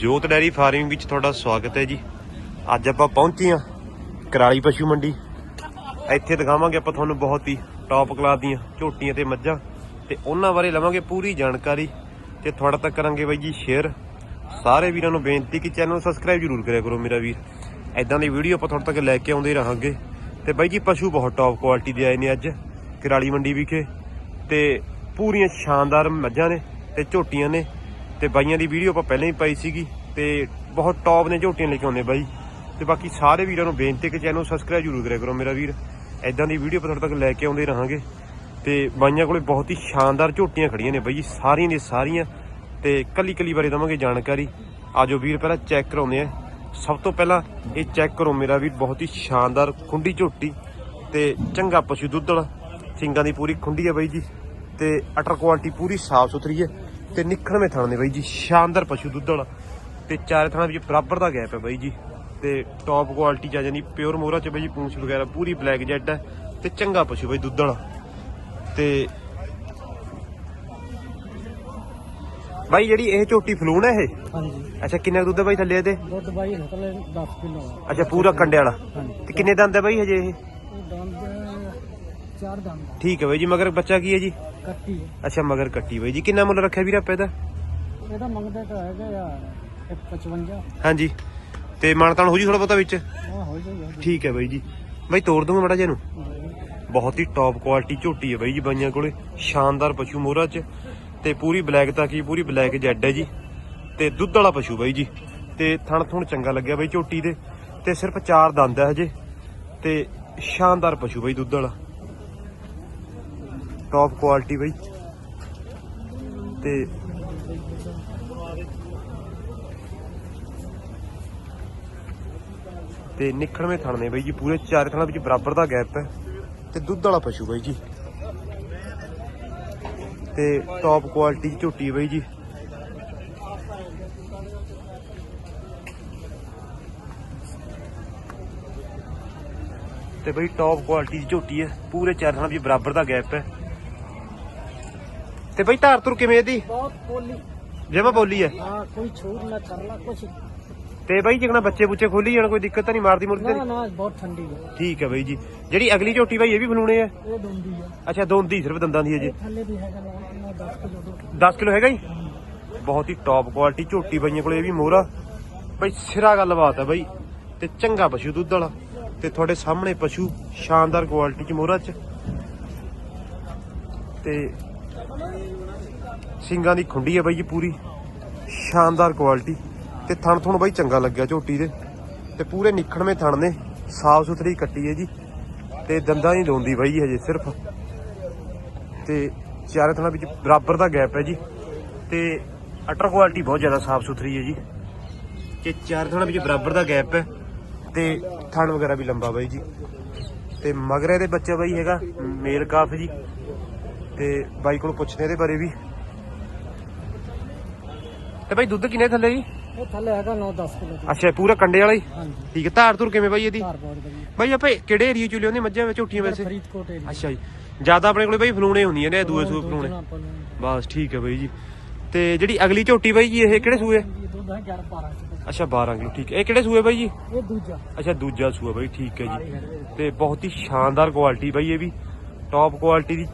ਜੋਤ dairy farming ਵਿੱਚ ਤੁਹਾਡਾ ਸਵਾਗਤ ਹੈ ਜੀ। ਅੱਜ ਆਪਾਂ ਪਹੁੰਚੇ ਹਾਂ ਕਰਾਲੀ ਪਸ਼ੂ ਮੰਡੀ। ਇੱਥੇ ਦਿਖਾਵਾਂਗੇ ਆਪਾਂ ਤੁਹਾਨੂੰ ਬਹੁਤ ਹੀ ਟੌਪ ਕਲਾਸ ਦੀਆਂ ਝੋਟੀਆਂ ਤੇ ਮੱਝਾਂ ਤੇ ਉਹਨਾਂ ਬਾਰੇ ਲਵਾਂਗੇ ਪੂਰੀ ਜਾਣਕਾਰੀ ਤੇ ਤੁਹਾਡਾ ਤੱਕ ਕਰਾਂਗੇ ਬਾਈ ਜੀ ਸ਼ੇਅਰ ਸਾਰੇ ਵੀਰਾਂ ਨੂੰ ਬੇਨਤੀ ਕਿ ਚੈਨਲ ਨੂੰ ਸਬਸਕ੍ਰਾਈਬ ਜ਼ਰੂਰ ਕਰਿਆ ਕਰੋ ਮੇਰਾ ਵੀਰ। ਐਦਾਂ ਦੀ ਵੀਡੀਓ ਆਪਾਂ ਤੁਹਾਡੇ ਤੱਕ ਲੈ ਕੇ ਆਉਂਦੇ ਰਹਾਂਗੇ। ਤੇ ਬਾਈ ਜੀ ਪਸ਼ੂ ਬਹੁਤ ਟੌਪ ਕੁਆਲਿਟੀ ਦੇ ਆਏ ਨੇ ਅੱਜ ਕਰਾਲੀ ਮੰਡੀ ਵਿਖੇ। ਤੇ ਪੂਰੀਆਂ ਸ਼ਾਨਦਾਰ ਮੱਝਾਂ ਨੇ ਤੇ ਝੋਟੀਆਂ ਨੇ। ਤੇ ਬਾਈਆਂ ਦੀ ਵੀਡੀਓ ਆਪਾਂ ਪਹਿਲਾਂ ਹੀ ਪਾਈ ਸੀਗੀ ਤੇ ਬਹੁਤ ਟੌਪ ਨੇ ਝੋਟੀਆਂ ਲੈ ਕੇ ਆਉਂਦੇ ਬਾਈ। ਤੇ ਬਾਕੀ ਸਾਰੇ ਵੀਰਾਂ ਨੂੰ ਬੇਨਤੀ ਕਿ ਚੈਨਲ ਸਬਸਕ੍ਰਾਈਬ ਜ਼ਰੂਰ ਕਰਿਆ ਕਰੋ ਮੇਰਾ ਵੀਰ। ਐਦਾਂ ਦੀ ਵੀਡੀਓ ਆਪਾਂ ਤੁਹਾਡੇ ਤੱਕ ਲੈ ਕੇ ਆਉਂਦੇ ਰਹਾਂਗੇ। ਤੇ ਬਾਈਆਂ ਕੋਲੇ ਬਹੁਤ ਹੀ ਸ਼ਾਨਦਾਰ ਝੋਟੀਆਂ ਖੜੀਆਂ ਨੇ ਬਾਈ ਜੀ ਸਾਰੀਆਂ ਦੇ ਸਾਰੀਆਂ। ਤੇ ਕੱਲੀ ਕੱਲੀ ਬਾਰੇ ਦਵਾਂਗੇ ਜਾਣਕਾਰੀ। ਆਜੋ ਵੀਰ ਪਹਿਲਾਂ ਚੈੱਕ ਕਰਾਉਂਦੇ ਆ। ਸਭ ਤੋਂ ਪਹਿਲਾਂ ਇਹ ਚੈੱਕ ਕਰੋ ਮੇਰਾ ਵੀਰ, ਬਹੁਤ ਹੀ ਸ਼ਾਨਦਾਰ ਖੁੰਡੀ ਝੋਟੀ ਤੇ ਚੰਗਾ ਪਸ਼ੂ ਦੁੱਧ ਵਾਲਾ। ਸਿੰਗਾਂ ਦੀ ਪੂਰੀ ਖੁੰਡੀ ਹੈ ਬਾਈ ਜੀ। ਤੇ ਅਟਰ ਕੁਆਲਿਟੀ ਪੂਰੀ ਸਾਫ਼ ਸੁਥਰੀ ਹੈ। ਤੇ ਨਿਖਣਵੇਂ ਥਣ ਨੇ ਬਾਈ ਜੀ ਸ਼ਾਨਦਾਰ ਪਸ਼ੂ ਦੁੱਧ ਵਾਲਾ। ਤੇ ਚਾਰੇ ਥਣਾਂ ਵਿੱਚ ਬਰਾਬਰ ਦਾ ਗੈਪ ਹੈ ਬਾਈ ਜੀ। ਤੇ ਟੌਪ ਕੁਆਲਿਟੀ ਚ ਆ ਜਾਂਦੀ ਪਿਓਰ ਮੋਹਰਾ ਚ ਬਾਈ ਜੀ ਪੂੰਛ ਵਗੈਰਾ ਪੂਰੀ ਬਲੈਕ ਜੈਡ ਹੈ ਤੇ ਚੰਗਾ ਪਸ਼ੂ ਬਾਈ ਦੁੱਧ ਵਾਲਾ। ਤੇ ਬਾਈ ਜਿਹੜੀ ਇਹ ਝੋਟੀ ਫਲੂਣ ਹੈ ਇਹ? ਹਾਂਜੀ। ਅੱਛਾ ਕਿੰਨਾ ਕੁ ਦੁੱਧ ਹੈ ਬਾਈ ਥੱਲੇ ਇਹਦੇ? ਦੁੱਧ ਬਾਈ ਨਿਕਲੇ 10 ਕਿਲੋ ਅੱਛਾ ਪੂਰਾ ਕੰਡੇ ਵਾਲਾ। ਹਾਂਜੀ। ਤੇ ਕਿੰਨੇ ਦੰਦ ਹੈ ਬਾਈ ਹਜੇ ਇਹ? ਇਹ ਦੰਦ ਚਾਰ ਦੰਦ। ਠੀਕ ਹੈ ਬਾਈ ਜੀ ਮਗਰ ਬੱਚਾ ਕੀ ਹੈ ਜੀ? ਕੱਟੀ ਹੈ। ਅੱਛਾ ਮਗਰ ਕੱਟੀ ਬਾਈ ਜੀ। ਕਿੰਨਾ ਮੁੱਲ ਰੱਖਿਆ ਵੀਰ ਆਪੇ ਦਾ ਇਹਦਾ ਮੰਗਦਾ ਤਾਂ ਹੈਗਾ ਯਾਰ 155 ਹਾਂਜੀ। ਤੇ ਮਾਨਤਾਨ ਹੋ ਜੀ ਥੋੜਾ ਬਹੁਤਾ ਵਿੱਚ? ਆ ਹੋ ਜਾਏਗਾ ਠੀਕ ਹੈ ਬਾਈ ਜੀ। ਬਾਈ ਤੋੜ ਦੂੰਗਾ ਮੜਾ ਨੂੰ ਬਹੁਤ ਹੀ ਟੌਪ ਕੁਆਲਿਟੀ ਝੋਟੀ ਹੈ ਬਾਈ ਜੀ ਬਾਈਆਂ ਕੋਲੇ। ਸ਼ਾਨਦਾਰ ਪਸ਼ੂ ਮੋਹਰਾ ਚ। ਤੇ ਪੂਰੀ ਬਲੈਕ ਤਾਂ ਕੀ ਪੂਰੀ ਬਲੈਕ ਜੈਡ ਹੈ ਜੀ। ਤੇ ਦੁੱਧ ਵਾਲਾ ਪਸ਼ੂ ਬਾਈ ਜੀ। ਤੇ ਥਣ ਥੁਣ ਚੰਗਾ ਲੱਗਿਆ ਬਾਈ ਝੋਟੀ ਦੇ। ਤੇ ਸਿਰਫ ਚਾਰ ਦੰਦ ਹੈ ਹਜੇ। ਤੇ ਸ਼ਾਨਦਾਰ ਪਸ਼ੂ ਬਾਈ ਦੁੱਧ ਵਾਲਾ। ਟੌਪ ਕੁਆਲਿਟੀ ਬਾਈ। ਤੇ ਤੇ ਨਿਖਣਵੇਂ ਥਣ ਨੇ ਬਾਈ ਜੀ, ਪੂਰੇ ਚਾਰ ਥਣਾਂ ਵਿੱਚ ਬਰਾਬਰ ਦਾ ਗੈਪ ਹੈ। ਤੇ ਦੁੱਧ ਵਾਲਾ ਪਸ਼ੂ ਬਾਈ ਜੀ। ਤੇ ਟੌਪ ਕੁਆਲਿਟੀ ਦੀ ਝੋਟੀ ਹੈ ਬਾਈ ਜੀ। ਤੇ ਬਈ ਟੌਪ ਕੁਆਲਿਟੀ ਦੀ ਝੋਟੀ ਹੈ। ਪੂਰੇ ਚਾਰ ਥਣਾਂ ਵਿੱਚ ਬਰਾਬਰ ਦਾ ਗੈਪ ਹੈ। ਤੇ ਬਾਈ ਧਾਰ ਤੁਰ ਕਿਵੇਂ ਇਹਦੀ? ਬਹੁਤ ਪੋਲੀ ਜਿਵੇਂ ਬੋਲੀ ਹੈ ਹਾਂ ਕੋਈ ਛੂਟ ਨਾ ਕਰਨਾ ਕੁਛ। ਤੇ ਬਾਈ ਜਿਗਣਾ ਬੱਚੇ ਬੁੱਚੇ ਖੋਲੀ ਜਾਣ ਕੋਈ ਦਿੱਕਤ ਤਾਂ ਨਹੀਂ ਮਾਰਦੀ ਮੁਰਦੀ ਨਾ ਨਾ ਬਹੁਤ ਠੰਡੀ ਹੈ ਠੀਕ ਹੈ ਬਾਈ ਜੀ। ਜਿਹੜੀ ਅਗਲੀ ਝੋਟੀ ਬਾਈ ਇਹ ਵੀ ਬਲੂਣੇ ਆ? ਇਹ ਡੁੰਦੀ ਹੈ ਅੱਛਾ ਦੋਂਦੀ ਸਿਰਫ ਦੰਦਾਂ ਦੀ ਹੈ ਜੀ। ਥੱਲੇ ਵੀ ਹੈਗਾ ਨਾ ਨਾ 10 ਕਿਲੋ ਦੁੱਧ 10 ਕਿਲੋ ਹੈਗਾ ਜੀ? ਬਹੁਤ ਹੀ ਟੌਪ ਕੁਆਲਿਟੀ ਝੋਟੀ ਬਾਈਆਂ ਕੋਲੇ ਇਹ ਵੀ ਮੋਹਰਾ। ਬਈ ਸਿਰਾ ਗੱਲਬਾਤ ਹੈ ਬਾਈ। ਤੇ ਚੰਗਾ ਪਸ਼ੂ ਦੁੱਧ ਵਾਲਾ। ਤੇ ਤੁਹਾਡੇ ਸਾਹਮਣੇ ਪਸ਼ੂ ਸ਼ਾਨਦਾਰ ਕੁਆਲਿਟੀ ਚ ਮੋਹਰਾ ਚ। ਤੇ ਸਿੰਗਾਂ ਦੀ ਖੁੰਡੀ ਹੈ ਬਾਈ ਜੀ ਪੂਰੀ। ਸ਼ਾਨਦਾਰ ਕੁਆਲਿਟੀ ਤੇ ਥਣ ਥੁਣ ਬਾਈ ਚੰਗਾ ਲੱਗਿਆ ਝੋਟੀ ਦੇ। ਤੇ ਪੂਰੇ ਨਿਖਣਵੇਂ ਥਣ ਨੇ। ਸਾਫ਼ ਸੁਥਰੀ ਕੱਟੀ ਹੈ ਜੀ। ਤੇ ਦੰਦਾਂ ਨਹੀਂ ਦੋਂਦੀ ਬਾਈ ਹਜੇ ਸਿਰਫ। ਤੇ ਚਾਰੇ ਥਣਾਂ ਵਿੱਚ ਬਰਾਬਰ ਦਾ ਗੈਪ ਹੈ ਜੀ। ਤੇ ਅਟਰ ਕੁਆਲਿਟੀ ਬਹੁਤ ਜ਼ਿਆਦਾ ਸਾਫ਼ ਸੁਥਰੀ ਹੈ ਜੀ। ਤੇ ਚਾਰੇ ਥਣਾਂ ਵਿੱਚ ਬਰਾਬਰ ਦਾ ਗੈਪ ਹੈ। ਤੇ ਥਣ ਵਗੈਰਾ ਵੀ ਲੰਬਾ ਬਾਈ ਜੀ। ਤੇ ਮਗਰੇ ਦੇ ਬੱਚਾ ਬਾਈ ਹੈਗਾ ਮੇਲ ਕਾਫ ਜੀ। ਤੇ ਬਾਈ ਕੋਲ ਪੁੱਛਦੇ ਇਹਦੇ ਬਾਰੇ ਵੀ। ਤੇ ਬਾਈ ਦੁੱਧ ਕਿੰਨੇ ਥੱਲੇ ਜੀ? ਇਹ ਥੱਲੇ ਹੈਗਾ 9 10 ਕਿਲੋ ਦੁੱਧ। ਅੱਛਾ ਪੂਰਾ ਕੰਡੇ ਵਾਲਾ ਹੀ? ਹਾਂਜੀ। ਠੀਕ ਹੈ ਧਾਰ ਧੁਰ ਕਿਵੇਂ ਬਾਈ ਇਹਦੀ? ਘਰ ਬਹੁਤ ਵਧੀਆ। ਬਾਈ ਆਪੇ ਕਿਹੜੇ ਏਰੀਆ ਚ ਲਿਆਉਂਦੇ ਮੱਝਾਂ ਵਿੱਚ ਝੋਟੀਆਂ ਵੈਸੇ ਫਰੀਦਕੋਟ ਏਰੀਆ ਅੱਛਾ ਜੀ। ਜ਼ਿਆਦਾ ਆਪਣੇ ਕੋਲੇ ਬਾਈ ਫਲੂਣੇ ਹੁੰਦੀਆਂ ਨੇ ਦੂਏ ਸੂਏ ਫਲੂਣੇ। ਬਸ ਠੀਕ ਹੈ ਬਾਈ ਜੀ। ਤੇ ਜਿਹੜੀ ਅਗਲੀ ਝੋਟੀ ਬਾਈ ਜੀ ਇਹ ਕਿਹੜੇ ਸੂਏ? ਇਹ ਦੁੱਧ ਹੈ 11 12 ਕਿਲੋ। ਅੱਛਾ 12 ਕਿਲੋ ਠੀਕ ਹੈ। ਇਹ ਕਿਹੜੇ ਸੂਏ ਬਾਈ ਜੀ? ਇਹ ਦੂਜਾ। ਅੱਛਾ ਦੂਜਾ ਸੂਆ ਬਾਈ ਠੀਕ ਹੈ ਜੀ। ਤੇ ਬਹੁਤ ਹੀ ਸ਼ਾਨਦਾਰ ਕੁਆਲਿਟੀ ਬਾਈ ਇਹ ਵੀ। ਟੌਪ ਕੁਆਲਿਟੀ ਦੀ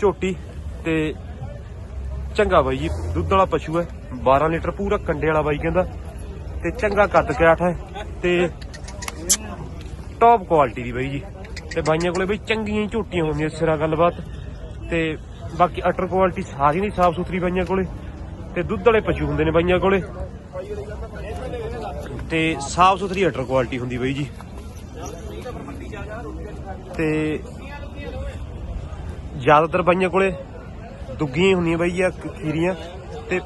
ਝੋਟੀ ਤੇ ਚੰਗਾ ਬਾਈ ਜੀ ਦੁੱਧ ਵਾਲਾ ਪਸ਼ੂ ਹੈ। 12 ਲੀਟਰ ਪੂਰਾ ਕੰਡੇ ਵਾਲਾ ਬਾਈ ਕਹਿੰਦਾ ਤੇ ਚੰਗਾ ਕੱਦ ਕਾਠ ਹੈ ਤੇ ਟੌਪ ਕੁਆਲਿਟੀ ਦੀ ਬਾਈ ਜੀ। ਤੇ ਬਾਈਆਂ ਕੋਲੇ ਬਈ ਚੰਗੀਆਂ ਹੀ ਝੋਟੀਆਂ ਹੁੰਦੀਆਂ ਸਿਰਾ ਗੱਲਬਾਤ। ਤੇ ਬਾਕੀ ਅਟਰ ਕੁਆਲਿਟੀ ਸਾਰੀ ਨਹੀਂ ਸਾਫ਼ ਸੁਥਰੀ ਬਾਈਆਂ ਕੋਲੇ। ਤੇ ਦੁੱਧ ਵਾਲੇ ਪਸ਼ੂ ਹੁੰਦੇ ਨੇ ਬਾਈਆਂ ਕੋਲੇ। ਤੇ ਸਾਫ਼ ਸੁਥਰੀ ਅਟਰ ਕੁਆਲਿਟੀ ਹੁੰਦੀ ਬਾਈ ਜੀ। ਤੇ ਜ਼ਿਆਦਾਤਰ ਬਾਈਆਂ ਕੋਲੇ ਦੁੱਗੀਆਂ ਹੀ ਹੁੰਦੀਆਂ ਬਾਈ ਜੀ ਆਹ ਖੀਰੀਆਂ। ਤੇ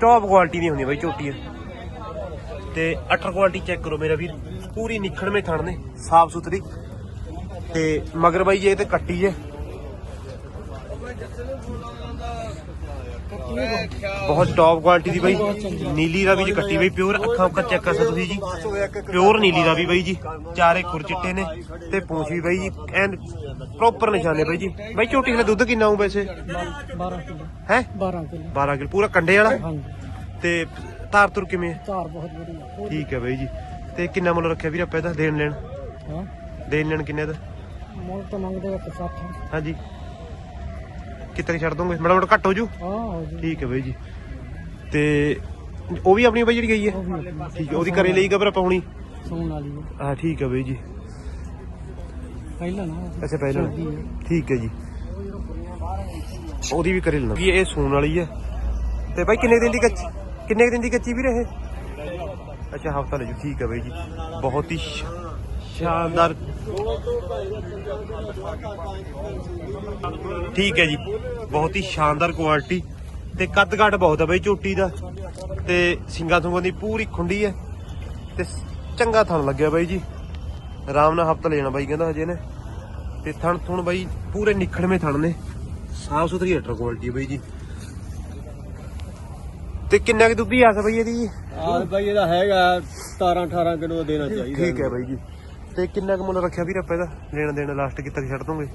ਟੌਪ ਕੁਆਲਿਟੀ ਦੀਆਂ ਹੁੰਦੀਆਂ ਬਾਈ ਝੋਟੀਆਂ ਤੇ ਅਟਰ ਕੁਆਲਿਟੀ ਚੈੱਕ ਕਰੋ ਮੇਰਾ ਵੀਰ। ਪੂਰੀ ਨਿਖੜਵੇਂ ਥਣ ਨੇ, ਸਾਫ਼ ਸੁਥਰੀ। ਤੇ ਮਗਰ ਬਾਈ ਜੇ ਤੇ ਕੱਟੀ ਜੇ। ਬਹੁਤ ਟੌਪ ਕੁਆਲਿਟੀ ਦੀ ਬਾਈ। ਨੀਲੀ ਦਾ ਵੀ ਜੀ ਕੱਟੀ ਬਾਈ ਪਿਓਰ ਅੱਖਾਂ ਉੱਕਾ ਚੈੱਕ ਕਰ ਸਕਦੇ ਤੁਸੀਂ ਜੀ। ਪਿਓਰ ਨੀਲੀ ਦਾ ਵੀ ਬਾਈ ਜੀ। ਚਾਰੇ ਖੁਰ ਚਿੱਟੇ ਨੇ ਤੇ ਪੂੰਛ ਵੀ ਬਾਈ ਜੀ। ਐਨ ਪ੍ਰੋਪਰ ਨਿਸ਼ਾਨੇ ਬਾਈ ਜੀ। ਬਾਈ ਝੋਟੀ ਦਾ ਦੁੱਧ ਕਿੰਨਾ ਆਉ ਵੈਸੇ? 12 ਕਿਲੋ ਹੈ? 12 ਕਿਲੋ। 12 ਕਿਲੋ। ਪੂਰਾ ਕੰਡੇ ਵਾਲਾ? ਤੇ ਧਾਰ ਤੁਰ ਕਿਵੇਂ? ਧਾਰ ਬਹੁਤ ਵਧੀਆ। ਠੀਕ ਹੈ ਬਾਈ ਜੀ। ਤੇ ਕਿੰਨਾ ਮੁੱਲ ਰੱਖਿਆ ਵੀਰ ਆਪਾਂ ਇਹਦਾ? ਦੇਣ ਲੈਣ? ਹਾਂ? ਦੇਣ ਲੈਣ ਕਿੰਨੇ ਦਾ? ਮੁੱਲ ਤਾਂ ਮੰਗਦੇ ਆ 60 ਹਾਂਜੀ। ਕਿਤੇ ਛੱਡ ਦੋਗੇ ਮਾੜਾ ਮੋਟਾ ਘੱਟ ਹੋ ਜੂ। ਹਾਂ ਹੋ ਜੀ। ਠੀਕ ਹੈ ਬਾਈ ਜੀ। ਤੇ ਉਹ ਵੀ ਆਪਣੀ ਬਾਈ ਜਿਹੜੀ ਗਈ ਹੈ। ਠੀਕ ਹੈ ਉਹਦੀ ਘਰੇ ਲਈ ਗਬਰ ਆਪਾਂ ਹੁਣੀ? ਸੌਣ ਵਾਲੀ ਹੈ। ਠੀਕ ਹੈ ਬਾਈ ਜੀ। ਪਹਿਲਾਂ ਨਾ। ਅੱਛਾ ਪਹਿਲਾਂ। ਠੀਕ ਹੈ ਜੀ। ਉਹਦੀ ਵੀ ਕਰੇ ਲੈਣਾ ਵੀ ਇਹ ਸੂਣ ਵਾਲੀ ਹੈ। ਤੇ ਬਾਈ ਕਿੰਨੇ ਦਿਨ ਦੀ ਕੱਚੀ ਕਿੰਨੇ ਦਿਨ ਦੀ ਕੱਚੀ ਵੀ ਰਹੇ ਅੱਛਾ ਹਫਤਾ ਲੈ ਜੀ। ਠੀਕ ਹੈ ਬਾਈ ਜੀ। ਬਹੁਤ ਹੀ ਸ਼ਾਨਦਾਰ ਠੀਕ ਹੈ ਜੀ। ਬਹੁਤ ਹੀ ਸ਼ਾਨਦਾਰ ਕੁਆਲਿਟੀ ਤੇ ਕੱਦ ਕਾਠ ਬਹੁਤ ਹੈ ਬਾਈ ਝੋਟੀ ਦਾ। ਤੇ ਸਿੰਗਾ ਸੁੰਗਾਂ ਦੀ ਪੂਰੀ ਖੁੰਡੀ ਹੈ। ਤੇ ਚੰਗਾ ਥਣ ਲੱਗਿਆ ਬਾਈ ਜੀ। ਆਰਾਮ ਨਾਲ ਹਫਤਾ ਲੈਣਾ ਬਾਈ ਕਹਿੰਦਾ ਹਜੇ ਨੇ ਤੇ ਥਣ ਥੁਣ ਬਾਈ ਪੂਰੇ ਨਿਖੜਵੇਂ ਥਣ ਨੇ। ਸਾਫ਼ ਸੁਥਰੀ ਅਟਰ ਕੁਆਲਿਟੀ ਬਾਈ ਜੀ। ਤੇ ਕਿੰਨਾ ਕੁ ਦੁੱਧ ਹੀ ਆਸ ਬਾਈ ਇਹਦੀ? ਆਹ ਬਾਈ ਇਹਦਾ ਹੈਗਾ 17 18 ਕਿਲੋ ਦੇਣਾ ਚਾਹੀਦਾ। ਠੀਕ ਹੈ ਬਾਈ ਜੀ। ਤੇ ਕਿੰਨਾ ਕੁ ਮੁੱਲ ਰੱਖਿਆ ਵੀਰ ਆਪਾਂ ਇਹਦਾ? ਲੈਣ ਦੇਣ ਲਾਸਟ ਕਿੱਥੇ ਛੱਡ ਦੋਗੇ?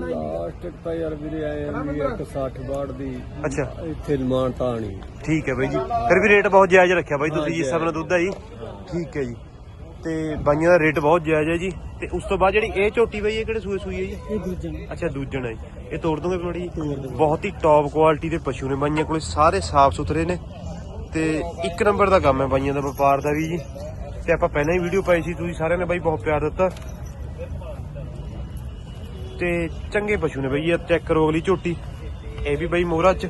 ਲਾਸਟ ਤਾਂ ਯਾਰ ਵੀਰੇ ਆਏ ਆ ਵੀ 160 ਬਾੜ ਦੀ। ਅੱਛਾ। ਇੱਥੇ ਨਿਮਾਨ ਤਾਂ ਨਹੀਂ ਠੀਕ ਹੈ ਬਾਈ ਜੀ। ਫਿਰ ਵੀ ਰੇਟ ਬਹੁਤ ਜਾਇਜ਼ ਰੱਖਿਆ ਬਾਈ ਤੁਸੀਂ ਜਿਸ ਹਿਸਾਬ ਨਾਲ ਦੁੱਧ ਆ ਜੀ। ਠੀਕ ਹੈ ਜੀ। ਤੇ ਬਾਈਆਂ ਦਾ ਰੇਟ ਬਹੁਤ ਜਾਇਜ਼ ਹੈ ਜੀ। ਤੇ ਉਸ ਤੋਂ ਬਾਅਦ ਜਿਹੜੀ ਇਹ ਝੋਟੀ ਬਾਈ ਇਹ ਕਿਹੜੇ ਸੂਏ ਸੂਈ ਹੈ ਜੀ? ਇਹ ਦੂਜੇ ਅੱਛਾ ਦੂਜਣ ਹੈ। ਇਹ ਤੋੜ ਦੋਗੇ ਬੜੀ ਬਹੁਤ ਹੀ ਟੌਪ ਕੁਆਲਿਟੀ ਦੇ ਪਸ਼ੂ ਨੇ। ਬਾਈਆਂ ਕੋਲੇ ਸਾਰੇ ਸਾਫ਼ ਸੁਥਰੇ ਨੇ। ਤੇ ਇੱਕ ਨੰਬਰ ਦਾ ਕੰਮ ਹੈ ਬਾਈਆਂ ਦਾ ਵਪਾਰ ਦਾ ਵੀ ਜੀ। ਤੇ ਆਪਾਂ ਪਹਿਲਾਂ ਹੀ ਵੀਡੀਓ ਪਾਈ ਸੀ, ਤੁਸੀਂ ਸਾਰਿਆਂ ਨੇ ਬਾਈ ਬਹੁਤ ਪਿਆਰ ਦਿੱਤਾ। ਤੇ ਚੰਗੇ ਪਸ਼ੂ ਨੇ ਬਈ, ਇਹ ਚੈੱਕ ਕਰੋ ਅਗਲੀ ਝੋਟੀ। ਇਹ ਵੀ ਬਈ ਮੋਹਰਾ ਚ,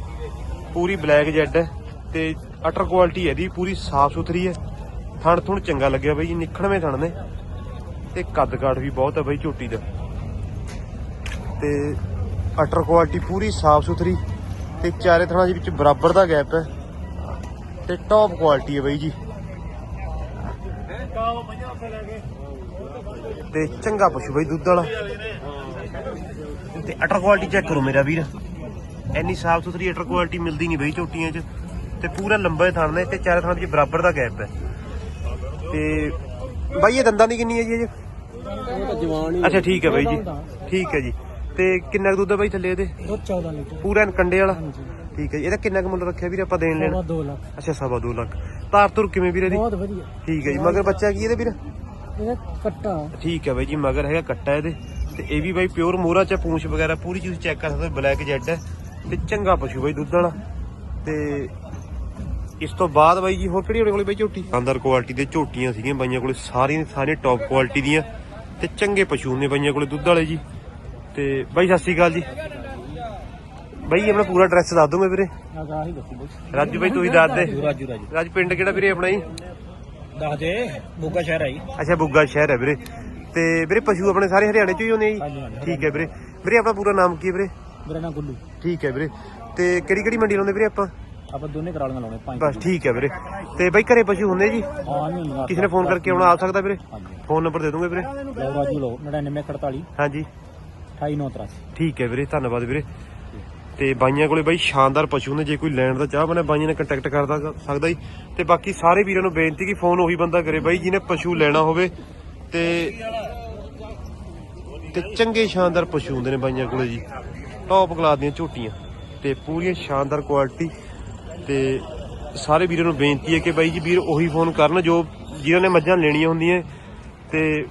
ਪੂਰੀ ਬਲੈਕ ਜੈਡ ਹੈ ਤੇ ਅਟਰ ਕੁਆਲਿਟੀ ਇਹਦੀ, ਪੂਰੀ ਸਾਫ਼ ਸੁਥਰੀ ਹੈ। ਥਣ ਥੁਣ ਚੰਗਾ ਲੱਗਿਆ ਬਈ, ਨਿਖੜਵੇਂ ਥਣ ਨੇ। ਤੇ ਕੱਦ ਕਾਠ ਵੀ ਬਹੁਤ ਹੈ ਬਈ ਝੋਟੀ ਦਾ। ਤੇ ਅਟਰ ਕੁਆਲਿਟੀ ਪੂਰੀ ਸਾਫ਼ ਸੁਥਰੀ, ਤੇ ਚਾਰੇ ਥਣਾਂ ਦੇ ਵਿੱਚ ਬਰਾਬਰ ਦਾ ਗੈਪ ਹੈ। ਤੇ ਟੌਪ ਕੁਆਲਿਟੀ ਹੈ ਬਈ ਜੀ। ਤੇ ਚੰਗਾ ਪਸ਼ੂ ਬਈ ਦੁੱਧ ਵਾਲਾ। ਤੇ ਅਟਰ ਕੁਆਲਿਟੀ ਚੈੱਕ ਕਰੋ ਮੇਰਾ ਵੀਰ। ਇੰਨੀ ਸਾਫ਼ ਸੁਥਰੀ ਅਟਰ ਕੁਆਲਿਟੀ ਮਿਲਦੀ ਨਹੀਂ ਬਈ ਝੋਟੀਆਂ 'ਚ। ਤੇ ਪੂਰਾ ਲੰਬਾ ਥਣ ਨੇ ਤੇ ਚਾਰੇ ਥਣਾਂ ਵਿੱਚ ਬਰਾਬਰ ਦਾ ਗੈਪ ਹੈ। ਤੇ ਬਾਈ ਇਹ ਦੰਦਾਂ ਦੀ ਕਿੰਨੀ ਹੈ ਜੀ ਇਹ? ਅੱਛਾ ਠੀਕ ਹੈ ਬਾਈ ਜੀ। ਠੀਕ ਹੈ ਜੀ। ਤੇ ਕਿੰਨਾ ਕੁ ਦੁੱਧ ਹੈ ਬਾਈ ਥੱਲੇ ਇਹਦੇ? ਦੁੱਧ 14 ਲੀਟਰ। ਪੂਰਾ ਐਨ ਕੰਡੇ ਵਾਲਾ? ਠੀਕ ਹੈ ਜੀ। ਇਹਦਾ ਕਿੰਨਾ ਕੁ ਮੁੱਲ ਰੱਖਿਆ ਵੀਰ ਆਪਾਂ ਦੇਣ ਲੈਣਾ? ਸਵਾ 2 ਲੱਖ। ਅੱਛਾ ਸਵਾ ਦੋ ਲੱਖ। ਤਾਰ ਤੁਰ ਕਿਵੇਂ ਵੀਰ ਇਹਦੀ ਬਹੁਤ ਵਧੀਆ। ਠੀਕ ਹੈ ਜੀ ਮਗਰ ਬੱਚਾ ਕੀ ਇਹਦੇ ਵੀਰ? ਇਹਦਾ ਕੱਟਾ। ਠੀਕ ਹੈ ਬਾਈ ਜੀ ਮਗਰ ਹੈਗਾ ਕੱਟਾ ਇਹਦੇ। ਤੇ ਇਹ ਵੀ ਬਾਈ ਪਿਓਰ ਮੋਹਰਾ ਚ ਪੂੰਛ ਵਗੈਰਾ ਪੂਰੀ ਚੀਜ਼ ਚੈੱਕ ਕਰ ਸਕਦੇ ਬਲੈਕ ਜੈਡ ਹੈ। ਤੇ ਚੰਗਾ ਪਸ਼ੂ ਬਾਈ ਦੁੱਧ ਵਾਲਾ। ਤੇ ਇਸ ਤੋਂ ਬਾਅਦ ਬਾਈ ਜੀ ਹੋਰ ਕਿਹੜੀ ਆਪਣੇ ਕੋਲੇ ਬਾਈ ਝੋਟੀ? ਸ਼ਾਨਦਾਰ ਕੁਆਲਿਟੀ ਦੇ ਝੋਟੀਆਂ ਸੀਗੀਆਂ ਬਾਈਆਂ ਕੋਲੇ ਸਾਰੀਆਂ ਸਾਰੀਆਂ ਟੌਪ ਕੁਆਲਿਟੀ ਦੀਆਂ। ਤੇ ਚੰਗੇ ਪਸ਼ੂ ਨੇ ਬਾਈਆਂ ਕੋਲੇ ਦੁੱਧ ਵਾਲੇ ਜੀ। ਤੇ ਬਾਈ ਸਤਿ ਸ਼੍ਰੀ ਅਕਾਲ ਜੀ। ਬਾਈ ਆਪਣਾ ਪੂਰਾ ਐਡਰੈਸ ਦੱਸ ਦੋਗੇ ਵੀਰੇ। ਦੱਸੀ ਬਈ। ਰਾਜੂ ਬਾਈ ਤੁਸੀਂ ਦੱਸ ਦੇ। ਰਾਜੂ ਰਾਜੂ ਰਾਜ। ਪਿੰਡ ਕਿਹੜਾ ਵੀਰੇ ਆਪਣਾ ਜੀ? ਦੱਸ ਦੇ ਮੋਗਾ ਸ਼ਹਿਰ ਆਈ ਅੱਛਾ ਬੁੱਗਾ ਸ਼ਹਿਰ ਹੈ ਵੀਰੇ। ਤੇ ਵੀਰੇ ਪਸ਼ੂ ਆਪਣੇ ਸਾਰੇ ਹਰਿਆਣੇ ਚ ਹੀ ਹੁੰਦੇ ਆ ਜੀ? ਹਾਂਜੀ, ਠੀਕ ਹੈ ਵੀਰੇ। ਵੀਰੇ ਆਪਣਾ ਪੂਰਾ ਨਾਮ ਕੀ ਹੈ ਵੀਰੇ? ਮੇਰਾ ਨਾਮ ਗੁੱਲੂ ਠੀਕ ਹੈ ਵੀਰੇ। ਤੇ ਕਿਹੜੀ ਕਿਹੜੀ ਮੰਡੀ ਲਾਉਂਦੇ ਵੀਰੇ ਆਪਾਂ? ਆਪਾਂ ਦੋਨੇ ਕਰਾਲੀਆਂ ਲਾਉਣੇ ਪੰਜ ਬਸ ਠੀਕ ਹੈ ਵੀਰੇ। ਤੇ ਬਾਈ ਘਰੇ ਪਸ਼ੂ ਹੁੰਦੇ ਜੀ? ਹਾਂ ਨਹੀਂ ਹੁੰਦਾ ਕਿਸੇ ਨੇ ਫੋਨ ਕਰਕੇ ਆਉਣਾ ਆ ਸਕਦਾ ਵੀਰੇ? ਹਾਂਜੀ। ਫੋਨ ਨੰਬਰ ਦੇ ਦੂੰਗੇ ਵੀਰੇ। ਲਓ ਰਾਜੂ ਲਓ 9948 ਹਾਂਜੀ। 28983 ਠੀਕ ਹੈ ਵੀਰੇ ਧੰਨਵਾਦ ਵੀਰੇ। ਤੇ ਬਾਈਆਂ ਕੋਲੇ ਬਾਈ ਸ਼ਾਨਦਾਰ ਪਸ਼ੂ ਨੇ, ਜੇ ਕੋਈ ਲੈਣ ਦਾ ਚਾਹ ਬਣੇ, ਬਾਈਆਂ ਨੇ ਕੰਟੈਕਟ ਕਰਦਾ ਸਕਦਾ ਜੀ। ਤੇ ਬਾਕੀ ਸਾਰੇ ਵੀਰਾਂ ਨੂੰ ਬੇਨਤੀ ਕਿ ਫੋਨ ਉਹੀ ਬੰਦਾ ਕਰੇ ਬਾਈ, ਜਿਹਨੇ ਪਸ਼ੂ ਲੈਣਾ ਹੋਵੇ। ਤੇ ਤੇ ਚੰਗੇ ਸ਼ਾਨਦਾਰ ਪਸ਼ੂ ਹੁੰਦੇ ਨੇ ਬਾਈਆਂ ਕੋਲੇ ਜੀ। ਟੌਪ ਕਲਾਸ ਦੀਆਂ ਝੋਟੀਆਂ। ਤੇ ਪੂਰੀਆਂ ਸ਼ਾਨਦਾਰ ਕੁਆਲਿਟੀ ਤੇ ਸਾਰੇ ਵੀਰਾਂ ਨੂੰ ਬੇਨਤੀ ਹੈ ਕਿ ਬਾਈ ਜੀ ਵੀਰ ਉਹੀ ਫੋਨ ਕਰਨ, ਜੋ ਜਿਨ੍ਹਾਂ ਨੇ ਮੱਝਾਂ ਲੈਣੀਆਂ ਹੁੰਦੀਆਂ। ਤੇ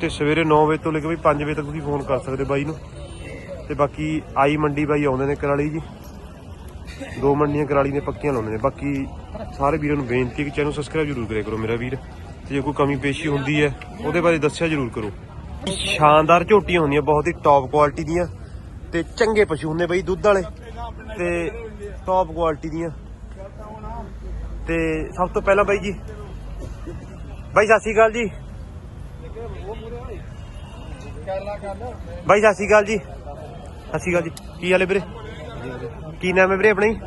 ਤੇ ਸਵੇਰੇ 9 ਵਜੇ ਤੋਂ ਲੈ ਕੇ ਵੀ 5 ਵਜੇ ਤੱਕ ਤੁਸੀਂ ਫੋਨ ਕਰ ਸਕਦੇ ਬਾਈ ਨੂੰ। ਤੇ ਬਾਕੀ ਆਈ ਮੰਡੀ ਬਾਈ ਆਉਂਦੇ ਨੇ ਕਰਾਲੀ ਜੀ। ਦੋ ਮੰਡੀਆਂ ਕਰਾਲੀ ਨੇ, ਪੱਕੀਆਂ ਲਾਉਂਦੇ ਨੇ। ਬਾਕੀ ਸਾਰੇ ਵੀਰਾਂ ਨੂੰ ਬੇਨਤੀ ਹੈ ਕਿ ਚੈਨਲ ਸਬਸਕ੍ਰਾਈਬ ਜ਼ਰੂਰ ਕਰਿਆ ਕਰੋ ਮੇਰਾ ਵੀਰ। ਤੇ ਜੇ ਕੋਈ ਕਮੀ ਪੇਸ਼ੀ ਹੁੰਦੀ ਹੈ, ਉਹਦੇ ਬਾਰੇ ਦੱਸਿਆ ਜ਼ਰੂਰ ਕਰੋ। ਸ਼ਾਨਦਾਰ ਝੋਟੀਆਂ ਹੁੰਦੀਆਂ, ਬਹੁਤ ਹੀ ਟੌਪ ਕੁਆਲਿਟੀ ਦੀਆਂ। ਤੇ ਚੰਗੇ ਪਸ਼ੂ ਹੁੰਦੇ ਬਈ ਦੁੱਧ ਵਾਲੇ। ਤੇ ਟੌਪ ਕੁਆਲਿਟੀ ਦੀਆਂ। ਤੇ ਸਭ ਤੋਂ ਪਹਿਲਾਂ ਬਾਈ ਜੀ, ਬਾਈ ਸਤਿ ਸ਼੍ਰੀ ਅਕਾਲ ਜੀ। ਬਾਈ ਸਤਿ ਸ਼੍ਰੀ ਅਕਾਲ ਜੀ। ਸਤਿ ਸ਼੍ਰੀ ਅਕਾਲ ਜੀ। ਕੀ ਹਾਲ ਹੈ ਵੀਰੇ? ਕੀ ਨਾਮ ਹੈ ਵੀਰੇ ਆਪਣਾ ਜੀ?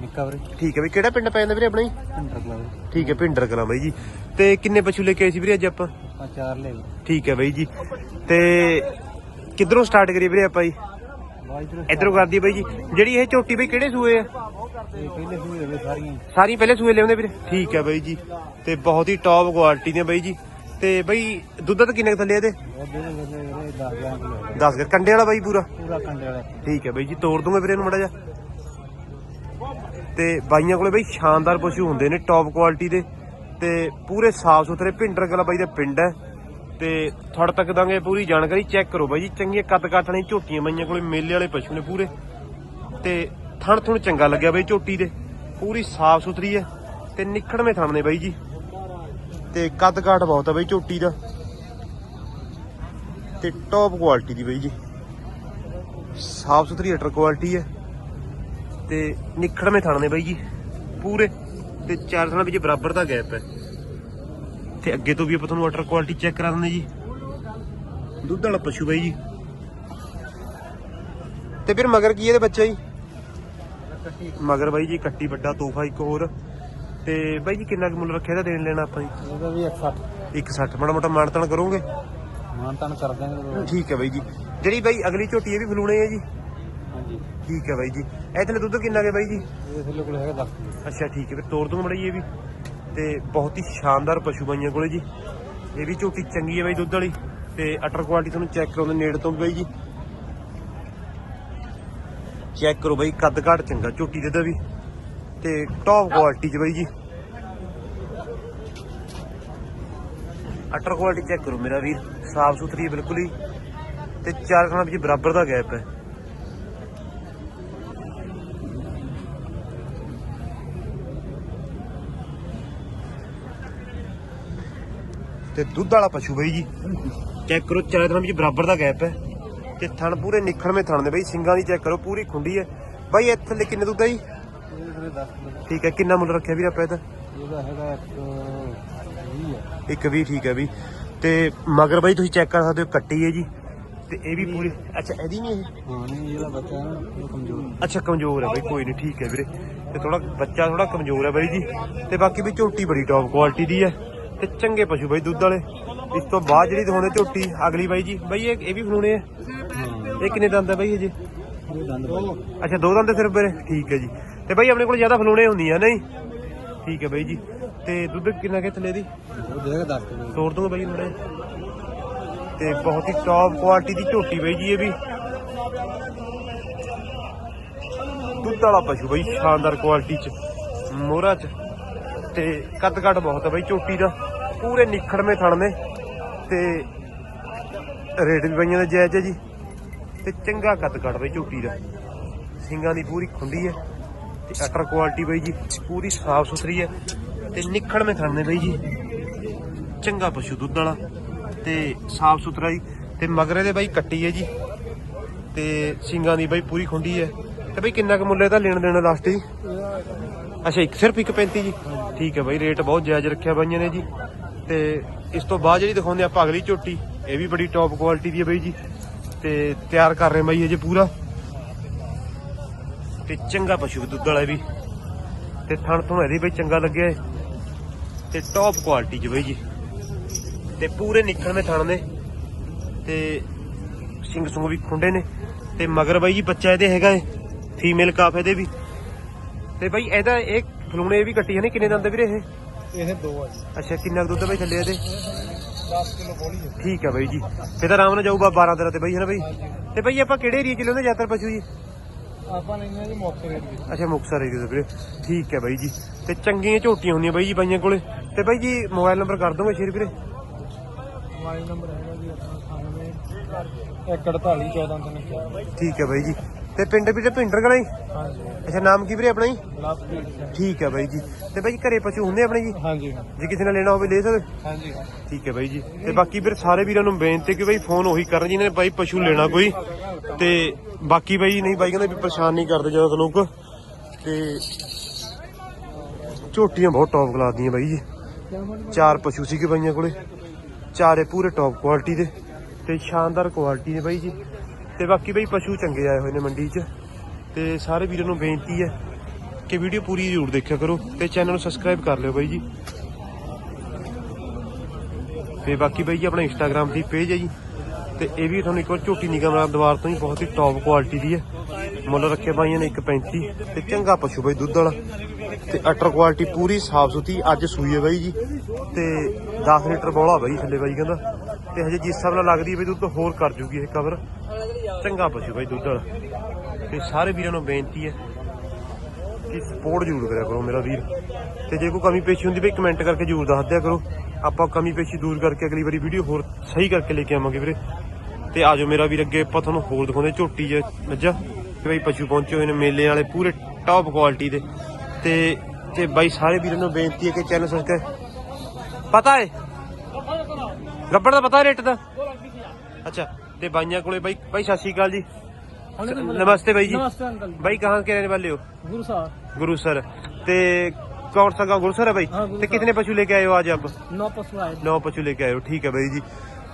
ਨਿੱਕਾ ਵੀਰੇ। ਠੀਕ ਹੈ ਵੀ ਕਿਹੜਾ ਪਿੰਡ ਪੈ ਜਾਂਦਾ ਵੀਰੇ ਆਪਣਾ ਜੀ? ਪਿੰਡਰ ਕਲਾ ਠੀਕ ਹੈ ਪਿੰਡਰ ਕਲਾਂ ਬਾਈ ਜੀ। ਤੇ ਕਿੰਨੇ ਪਸ਼ੂ ਲੈ ਕੇ ਆਏ ਸੀ ਵੀਰੇ ਅੱਜ ਆਪਾਂ? ਆ ਚਾਰ ਲੈ ਠੀਕ ਹੈ ਬਾਈ ਜੀ। ਤੇ ਕਿੱਧਰੋਂ ਸਟਾਰਟ ਕਰੀਏ ਵੀਰੇ ਆਪਾਂ ਜੀ? ਇਧਰੋਂ ਕਰਦੀ ਬਾਈ ਜੀ। ਜਿਹੜੀ ਇਹ ਝੋਟੀ ਬਾਈ ਕਿਹੜੇ ਸੂਏ ਆ? ਪਹਿਲੇ ਸੂਏ ਸਾਰੀਆਂ। ਸਾਰੀ ਪਹਿਲੇ ਸੂਏ ਲਿਆਉਂਦੇ ਵੀਰੇ। ਠੀਕ ਹੈ ਬਾਈ ਜੀ। ਤੇ ਬਹੁਤ ਹੀ ਟੌਪ ਕੁਆਲਿਟੀ ਦੀਆਂ ਬਾਈ ਜੀ। ਤੇ ਬਾਈ ਦੁੱਧ ਤਾਂ ਕਿੰਨੇ ਕੁ ਥੱਲੇ ਇਹਦੇ? ਉਹ ਦੇ ਦੇ ਵੀਰੇ 10 11 ਕਿਲੋ 10 ਕਰ ਕੰਡੇ ਵਾਲਾ ਬਾਈ ਪੂਰਾ? ਪੂਰਾ ਕੰਡੇ ਵਾਲਾ। ਠੀਕ ਹੈ ਬਾਈ ਜੀ ਤੋੜ ਦੂੰਗਾ ਵੀਰੇ ਇਹਨੂੰ ਮੜਾ ਜਾ ਤੇ ਬਾਈਆਂ ਕੋਲੇ ਬਈ ਸ਼ਾਨਦਾਰ ਪਸ਼ੂ ਹੁੰਦੇ ਨੇ ਟੌਪ ਕੁਆਲਿਟੀ ਦੇ। ਤੇ ਪੂਰੇ ਸਾਫ਼ ਸੁਥਰੇ ਭਿੰਡਰ ਕਲਾ ਬਾਈ ਦਾ ਪਿੰਡ ਹੈ। ਤੇ ਤੁਹਾਡੇ ਤੱਕ ਦਾਂਗੇ ਪੂਰੀ ਜਾਣਕਾਰੀ ਚੈੱਕ ਕਰੋ ਬਾਈ ਜੀ ਚੰਗੀਆਂ ਕੱਦ ਕਾਠਣੇ ਝੋਟੀਆਂ ਬਾਈਆਂ ਕੋਲੇ ਮੇਲੇ ਵਾਲੇ ਪਸ਼ੂ ਨੇ ਪੂਰੇ। ਤੇ ਥਣ ਥੁਣ ਚੰਗਾ ਲੱਗਿਆ ਬਈ ਝੋਟੀ ਦੇ। ਪੂਰੀ ਸਾਫ਼ ਸੁਥਰੀ ਹੈ। ਤੇ ਨਿਖੜਵੇਂ ਥਣ ਨੇ ਬਾਈ ਜੀ। ਤੇ ਕੱਦ ਕਾਟ ਬਹੁਤ ਹੈ ਬਈ ਝੋਟੀ ਦਾ। ਤੇ ਟੌਪ ਕੁਆਲਿਟੀ ਦੀ ਬਈ ਜੀ। ਸਾਫ਼ ਸੁਥਰੀ ਅਟਰ ਕੁਆਲਿਟੀ ਹੈ। ਤੇ ਨਿਖੜਵੇਂ ਥਣ ਨੇ ਬਈ ਜੀ, ਪੂਰੇ। ਤੇ ਚਾਰ ਥਣਾਂ ਵਿੱਚ ਬਰਾਬਰ ਦਾ ਗੈਪ ਹੈ। ਤੇ ਅੱਗੇ ਤੋਂ ਵੀ ਆਪਾਂ ਤੁਹਾਨੂੰ ਅਟਰ ਕੁਆਲਿਟੀ ਚੈੱਕ ਕਰਾ ਦਿੰਦੇ ਜੀ। ਦੁੱਧ ਵਾਲਾ ਪਸ਼ੂ ਬਈ ਜੀ। ਤੇ ਫਿਰ ਮਗਰ ਕੀ ਇਹਦੇ ਬੱਚਾ ਜੀ? ਮਗਰ ਬਾਈ ਜੀ, ਕੱਟੀ ਵੱਡਾ ਤੋਹਫਾ ਇੱਕ ਹੋਰ। ਤੇ ਬਾਈ ਜੀ ਕਿੰਨਾ ਕੁ ਮੁੱਲ ਰੱਖਿਆ ਇਹਦਾ ਦੇਣ ਲੈਣਾ ਆਪਾਂ ਜੀ? ਇਹਦਾ ਵੀ 160 160 ਮਾੜਾ ਮੋਟਾ ਮਾਨਤਨ ਕਰੋਗੇ? ਮਾਨਤਾਨ ਕਰ ਦਾਂਗੇ ਠੀਕ ਹੈ ਬਾਈ ਜੀ। ਜਿਹੜੀ ਬਾਈ ਅਗਲੀ ਝੋਟੀ ਇਹ ਵੀ ਫਲੂਣੇ ਹੈ ਜੀ? ਹਾਂਜੀ। ਠੀਕ ਹੈ ਬਾਈ ਜੀ। ਇਤਨੇ ਦੁੱਧ ਕਿੰਨਾ ਕੇ ਬਾਈ ਜੀ? ਇਹ ਥੱਲੇ ਕੋਲ ਹੈਗਾ 10 ਕਿਲੋ। ਅੱਛਾ ਠੀਕ ਹੈ। ਫਿਰ ਤੋੜ ਦੂੰਗਾ ਮੜਾਈ ਇਹ ਵੀ। ਤੇ ਬਹੁਤ ਹੀ ਸ਼ਾਨਦਾਰ ਪਸ਼ੂ ਬਾਈਆਂ ਕੋਲੇ ਜੀ। ਇਹ ਵੀ ਝੋਟੀ ਚੰਗੀ ਹੈ ਬਾਈ ਦੁੱਧ ਵਾਲੀ। ਤੇ ਅਟਰ ਕੁਆਲਿਟੀ ਤੁਹਾਨੂੰ ਚੈੱਕ ਕਰਾਉਂਦੇ ਨੇੜੇ ਤੋਂ ਬਾਈ ਜੀ। ਚੈੱਕ ਕਰੋ ਬਾਈ ਕੱਦ ਘਾਟ ਚੰਗਾ ਝੋਟੀ ਦੇ ਦਾ ਵੀ। ਤੇ ਟੌਪ ਕੁਆਲਿਟੀ ਚ ਬਾਈ ਜੀ। ਅਟਰ ਕੁਆਲਿਟੀ ਚੈੱਕ ਕਰੋ ਮੇਰਾ ਵੀਰ ਸਾਫ਼ ਸੁਥਰੀ ਹੈ ਬਿਲਕੁਲ ਹੀ। ਤੇ ਚਾਰ ਖਾਣਾ ਵਿੱਚ ਬਰਾਬਰ ਦਾ ਗੈਪ ਹੈ। ਤੇ ਦੁੱਧ ਵਾਲਾ ਪਸ਼ੂ ਬਈ ਜੀ ਚੈੱਕ ਕਰੋ ਚਾਰੇ ਥਾਂ ਵਿੱਚ ਬਰਾਬਰ ਦਾ ਗੈਪ ਹੈ। ਤੇ ਥਣ ਪੂਰੇ ਨਿਖੜਵੇਂ ਥਣ ਨੇ ਬਈ ਸਿੰਗਾਂ ਦੀ ਚੈੱਕ ਕਰੋ ਪੂਰੀ ਖੁੰਡੀ ਹੈ। ਬਾਈ ਇੱਥੇ ਲੈ ਕਿੰਨੇ ਦੁੱਧ ਹੈ ਜੀ? ਇਹ ਥੱਲੇ 10 ਕਿਲੋ। ਠੀਕ ਹੈ ਕਿੰਨਾ ਮੁੱਲ ਰੱਖਿਆ ਵੀਰ ਆਪਾਂ ਇਹਦਾ? ਇਹਦਾ ਹੈਗਾ 120 ਹੈ ਇੱਕ ਵੀ ਠੀਕ ਹੈ ਵੀ। ਤੇ ਮਗਰ ਬਾਈ ਤੁਸੀਂ ਚੈੱਕ ਕਰ ਸਕਦੇ ਹੋ ਕੱਟੀ ਹੈ ਜੀ। ਤੇ ਇਹ ਵੀ ਪੂਰੀ ਅੱਛਾ ਇਹਦੀ ਨਹੀਂ ਇਹ? ਹਾਂ ਨਹੀਂ ਇਹਦਾ ਬੱਚਾ ਹੈ ਨਾ, ਕਮਜ਼ੋਰ ਹੈ। ਅੱਛਾ ਕਮਜ਼ੋਰ ਹੈ ਬਈ ਕੋਈ ਨਹੀਂ ਠੀਕ ਹੈ ਵੀਰੇ। ਤੇ ਥੋੜਾ ਬੱਚਾ ਥੋੜਾ ਕਮਜ਼ੋਰ ਹੈ ਬਾਈ ਜੀ। ਤੇ ਬਾਕੀ ਵੀ ਝੋਟੀ ਬੜੀ ਟੌਪ ਕੁਆਲਿਟੀ ਦੀ ਹੈ। ਤੇ ਚੰਗੇ ਪਸ਼ੂ ਬਾਈ ਦੁੱਧ ਵਾਲੇ। ਇਸ ਤੋਂ ਬਾਅਦ ਜਿਹੜੀ ਦਿਖਾਉਂਦੇ ਝੋਟੀ ਅਗਲੀ ਬਾਈ ਜੀ। ਬਾਈ ਇਹ ਇਹ ਵੀ ਫਲੂਣੇ ਆ। ਹਾਂ। ਇਹ ਕਿੰਨੇ ਦੰਦ ਹੈ ਬਾਈ ਇਹ ਜੀ? ਇਹ ਦੰਦ ਅੱਛਾ ਦੋ ਦੰਦ ਸਿਰਫ ਵੀਰੇ? ਠੀਕ ਹੈ ਜੀ। ਤੇ ਬਾਈ ਆਪਣੇ ਕੋਲ ਜ਼ਿਆਦਾ ਫਲੂਣੇ ਹੁੰਦੀਆਂ ਨਹੀਂ ਠੀਕ ਹੈ ਬਾਈ ਜੀ। ਤੇ ਦੁੱਧ ਕਿੰਨਾ ਕਿ ਥੱਲੇ ਦੀ? ਉਹ ਦੇਗਾ 10 ਕਿਲੋ ਤੋੜ ਦੂੰਗਾ ਬਾਈ ਥੋੜੇ ਤੇ ਬਹੁਤ ਹੀ ਟੌਪ ਕੁਆਲਿਟੀ ਦੀ ਝੋਟੀ ਬਾਈ ਜੀ ਇਹ ਵੀ। ਦੁੱਧ ਵਾਲਾ ਪਸ਼ੂ ਬਾਈ ਸ਼ਾਨਦਾਰ ਕੁਆਲਿਟੀ ਚ ਮੋਹਰਾ ਚ। ਤੇ ਕੱਦ ਕੱਟ ਬਹੁਤ ਹੈ ਬਾਈ ਝੋਟੀ ਦਾ। ਪੂਰੇ ਨਿਖੜਵੇਂ ਥਣ ਨੇ। ਤੇ ਰੇਟ ਵੀ ਬਾਈਆਂ ਦਾ ਜਾਇਜ਼ ਹੈ ਜੀ। ਤੇ ਚੰਗਾ ਕੱਦ ਕੱਟ ਬਾਈ ਝੋਟੀ ਦਾ। ਸਿੰਗਾਂ ਦੀ ਪੂਰੀ ਖੁੰਡੀ ਹੈ। ਤੇ ਅਟਰ ਕੁਆਲਿਟੀ ਬਾਈ ਜੀ, ਪੂਰੀ ਸਾਫ਼ ਸੁਥਰੀ ਹੈ ਤੇ ਨਿਖੜਵੇਂ ਥਣ ਨੇ ਬਈ ਜੀ। ਚੰਗਾ ਪਸ਼ੂ ਦੁੱਧ ਵਾਲਾ ਤੇ ਸਾਫ਼ ਸੁਥਰਾ ਜੀ। ਤੇ ਮਗਰੇ ਦੇ ਬਾਈ ਕੱਟੀ ਹੈ ਜੀ। ਤੇ ਸਿੰਗਾਂ ਦੀ ਬਾਈ ਪੂਰੀ ਖੁੰਡੀ ਹੈ। ਤੇ ਬਾਈ ਕਿੰਨਾ ਕੁ ਮੁੱਲ ਇਹਦਾ ਲੈਣ ਦੇਣਾ ਲਾਸਟ ਜੀ। ਅੱਛਾ, ਇੱਕ ਸਿਰਫ 1.35 ਜੀ। ਠੀਕ ਹੈ ਬਾਈ, ਰੇਟ ਬਹੁਤ ਜਾਇਜ਼ ਰੱਖਿਆ ਬਾਈਆਂ ਨੇ ਜੀ। ਤੇ ਇਸ ਤੋਂ ਬਾਅਦ ਜਿਹੜੀ ਦਿਖਾਉਂਦੇ ਆਪਾਂ ਅਗਲੀ ਝੋਟੀ, ਇਹ ਵੀ ਬੜੀ ਟੌਪ ਕੁਆਲਿਟੀ ਦੀ ਹੈ ਬਾਈ ਜੀ। ਤੇ ਤਿਆਰ ਕਰ ਰਹੇ ਬਾਈ ਅਜੇ ਪੂਰਾ। ਤੇ ਚੰਗਾ ਪਸ਼ੂ ਦੁੱਧ ਵਾਲਾ ਵੀ। ਤੇ ਥਣ ਤੋਂ ਇਹਦੀ ਬਈ ਚੰਗਾ ਲੱਗਿਆ। ਤੇ ਟੌਪ ਕੁਆਲਿਟੀ ਚ ਬਈ ਜੀ। ਤੇ ਪੂਰੇ ਨਿਕਲਵੇਂ ਥਣ ਨੇ। ਤੇ ਸਿੰਘ ਸੁੰਗ ਵੀ ਖੁੰਡੇ ਨੇ। ਤੇ ਮਗਰ ਬਾਈ ਜੀ ਬੱਚਾ ਇਹਦੇ ਹੈਗਾ ਏ। ਫੀਮੇਲ ਕਾਫ ਇਹਦੇ ਵੀ। ਤੇ ਬਾਈ ਇਹਦਾ ਇਹ ਫਲੂਣੇ ਵੀ ਕੱਟੀ ਹੈ ਨੇ ਕਿੰਨੇ ਦੰਦ ਵੀਰੇ ਇਹ? ਇਹ ਦੋ ਆ ਜੀ। ਅੱਛਾ ਕਿੰਨਾ ਦੁੱਧ ਬਾਈ ਥੱਲੇ ਇਹਦੇ? 10 ਕਿਲੋ ਬੋਲੀ ਹੈ ਠੀਕ ਹੈ ਬਾਈ ਜੀ। ਫੇਰ ਤਾਂ ਆਰਾਮ ਨਾਲ ਜਾਊਗਾ 12 13 ਤੇ ਬਾਈ ਹੈ ਨਾ ਬਾਈ ਤੇ ਬਾਈ ਆਪਾਂ ਕਿਹੜੇ ਏਰੀਆ ਚ ਲੈਂਦੇ ਜ਼ਿਆਦਾਤਰ ਪਸ਼ੂ ਜੀ? ਆਪਾਂ ਲੈਣੇ ਜੀ ਮੌਕੇ ਰੇਟ ਵਿੱਚ ਅੱਛਾ ਮੁਕਸਰ ਏਰੀਆ ਦੇ ਵੀਰੇ। ਠੀਕ ਹੈ ਬਾਈ ਜੀ। ਤੇ ਚੰਗੀਆਂ ਝੋਟੀਆਂ ਹੁੰਦੀਆਂ ਬਾਈ ਜੀ ਬਾਈਆਂ ਕੋਲੇ। ਤੇ ਬਾਈ ਜੀ ਮੋਬਾਈਲ ਨੰਬਰ ਕਰ ਦੋਗੇ ਸ਼ੇਰ ਵੀਰੇ? ਮੋਬਾਈਲ ਨੰਬਰ ਹੈਗਾ ਜੀ ਆਪਣਾ 98 148 ਠੀਕ ਹੈ ਬਾਈ ਜੀ। ਤੇ ਪਿੰਡ ਵੀਰੇ ਭਿੰਡਰ ਕਲਾਂ ਜੀ ਹਾਂਜੀ। ਅੱਛਾ ਨਾਮ ਕੀ ਵੀਰੇ ਆਪਣਾ ਜੀ? ਲਵਪ੍ਰੀਤ ਠੀਕ ਹੈ ਬਾਈ ਜੀ। ਤੇ ਬਾਈ ਘਰੇ ਪਸ਼ੂ ਹੁੰਦੇ ਆਪਣੇ ਜੀ? ਹਾਂਜੀ। ਜੇ ਕਿਸੇ ਨੇ ਲੈਣਾ ਹੋਵੇ ਲੈ ਸਕਦੇ? ਹਾਂਜੀ। ਠੀਕ ਹੈ ਬਾਈ ਜੀ। ਤੇ ਬਾਕੀ ਵੀਰ ਸਾਰੇ ਵੀਰਾਂ ਨੂੰ ਬੇਨਤੀ ਕਿ ਬਾਈ ਫੋਨ ਉਹੀ ਕਰਨ ਜਿਹਨੇ ਬਾਈ ਪਸ਼ੂ ਲੈਣਾ ਕੋਈ। ਤੇ ਬਾਕੀ ਬਾਈ ਨਹੀਂ ਬਾਈ ਕਹਿੰਦੇ ਵੀ ਪਰੇਸ਼ਾਨ ਨਹੀਂ ਕਰਦੇ ਜਦੋਂ ਲੋਕ। ਤੇ ਝੋਟੀਆਂ ਬਹੁਤ ਟੌਪ ਕਲਾਸ ਦੀਆਂ ਬਾਈ ਜੀ। ਚਾਰ ਪਸ਼ੂ ਸੀਗੇ ਬਾਈਆਂ ਕੋਲੇ। ਚਾਰੇ ਪੂਰੇ ਟੌਪ ਕੁਆਲਿਟੀ ਦੇ। ਤੇ ਸ਼ਾਨਦਾਰ ਕੁਆਲਿਟੀ ਦੇ ਬਾਈ ਜੀ। ਤੇ ਬਾਕੀ ਬਾਈ ਪਸ਼ੂ ਚੰਗੇ ਆਏ ਹੋਏ ਨੇ ਮੰਡੀ 'ਚ, ਤੇ ਸਾਰੇ ਵੀਰਾਂ ਨੂੰ ਬੇਨਤੀ ਹੈ ਕਿ ਵੀਡੀਓ ਪੂਰੀ ਜ਼ਰੂਰ ਦੇਖਿਆ ਕਰੋ ਤੇ ਚੈਨਲ ਨੂੰ ਸਬਸਕ੍ਰਾਈਬ ਕਰ ਲਿਓ ਬਾਈ ਜੀ। ਤੇ ਬਾਕੀ ਬਾਈ ਜੀ ਆਪਣਾ ਇੰਸਟਾਗ੍ਰam ਦੀ ਪੇਜ ਹੈ ਜੀ, ਤੇ ਇਹ ਵੀ ਤੁਹਾਨੂੰ ਇੱਕ ਵਾਰ ਝੋਟੀ ਨਿਗਮ ਦੁਆਰ ਤੋਂ ਹੀ ਬਹੁਤ ਹੀ ਟੌਪ ਕੁਆਲਿਟੀ ਦੀ ਹੈ। ਮੁੱਲ ਰੱਖੇ ਬਾਈਆਂ ਨੇ 1.35 ਤੇ ਚੰਗਾ ਪਸ਼ੂ ਬਾਈ ਦੁੱਧ ਵਾਲਾ। ਤੇ ਅਟਰ ਕੁਆਲਿਟੀ ਪੂਰੀ ਸਾਫ਼ ਸੁਥਰੀ ਅੱਜ ਸੂਈ ਹੈ ਬਾਈ ਜੀ, ਤੇ 10 ਲੀਟਰ ਬੋਲਾ ਬਾਈ ਥੱਲੇ ਬਾਈ ਕਹਿੰਦਾ। ਤੇ ਹਜੇ ਜਿਸ ਹਿਸਾਬ ਨਾਲ ਲੱਗਦੀ ਹੈ ਬਈ ਦੁੱਧ ਹੋਰ ਕਰ ਜੂਗੀ ਇਹ ਕਵਰ ਚੰਗਾ ਪਸ਼ੂ ਬਾਈ ਦੁੱਧ ਵਾਲਾ। ਤੇ ਸਾਰੇ ਵੀਰਾਂ ਨੂੰ ਬੇਨਤੀ ਹੈ ਬਾਕੀ ਸਪੋਰਟ ਜ਼ਰੂਰ ਕਰਿਆ ਕਰੋ ਮੇਰਾ ਵੀਰ। ਤੇ ਜੇ ਕੋਈ ਕਮੀ ਪੇਸ਼ੀ ਹੁੰਦੀ ਬਈ ਕਮੈਂਟ ਕਰਕੇ ਜ਼ਰੂਰ ਦੱਸ ਦਿਆ ਕਰੋ। ਆਪਾਂ ਕਮੀ ਪੇਸ਼ੀ ਦੂਰ ਕਰਕੇ ਅਗਲੀ ਵਾਰੀ ਵੀਡੀਓ ਹੋਰ ਸਹੀ ਕਰਕੇ ਲੈ ਕੇ ਆਵਾਂਗੇ ਵੀਰੇ। ਤੇ ਆਜੋ ਮੇਰਾ ਵੀਰ ਅੱਗੇ, ਆਪਾਂ ਤੁਹਾਨੂੰ ਹੋਰ ਦਿਖਾਉਂਦੇ ਝੋਟੀ ਜੇ ਮੱਝਾਂ ਤੇ ਬਈ ਪਸ਼ੂ ਪਹੁੰਚੇ ਹੋਏ ਨੇ ਮੇਲੇ ਵਾਲੇ ਪੂਰੇ ਟੌਪ ਕੁਆਲਿਟੀ ਦੇ। ਤੇ ਤੇ ਬਾਈ ਸਾਰੇ ਵੀਰਾਂ ਨੂੰ ਬੇਨਤੀ ਹੈ ਕਿ ਚੈਨਲ ਸਬਸਕ੍ਰਾਈਬ ਪਤਾ ਹੈ? ਗੱਬੜ ਦਾ ਪਤਾ ਰੇਟ ਦਾ? ਅੱਛਾ। ਤੇ ਬਾਈਆਂ ਕੋਲੇ ਬਾਈ ਬਾਈ ਸਤਿ ਸ਼੍ਰੀ ਅਕਾਲ ਜੀ नमस्ते भाई जी नमस्ते अंकल भाई कहाँ के रहने वाले हो गुरु साहब गुरु सर ते कौन सा गाँव गुरु सर है भाई हाँ, गुरु ते सर। कितने पशु लेके आए हो आज आप नौ पशु आए नौ पशु लेके आए हो ठीक है भाई जी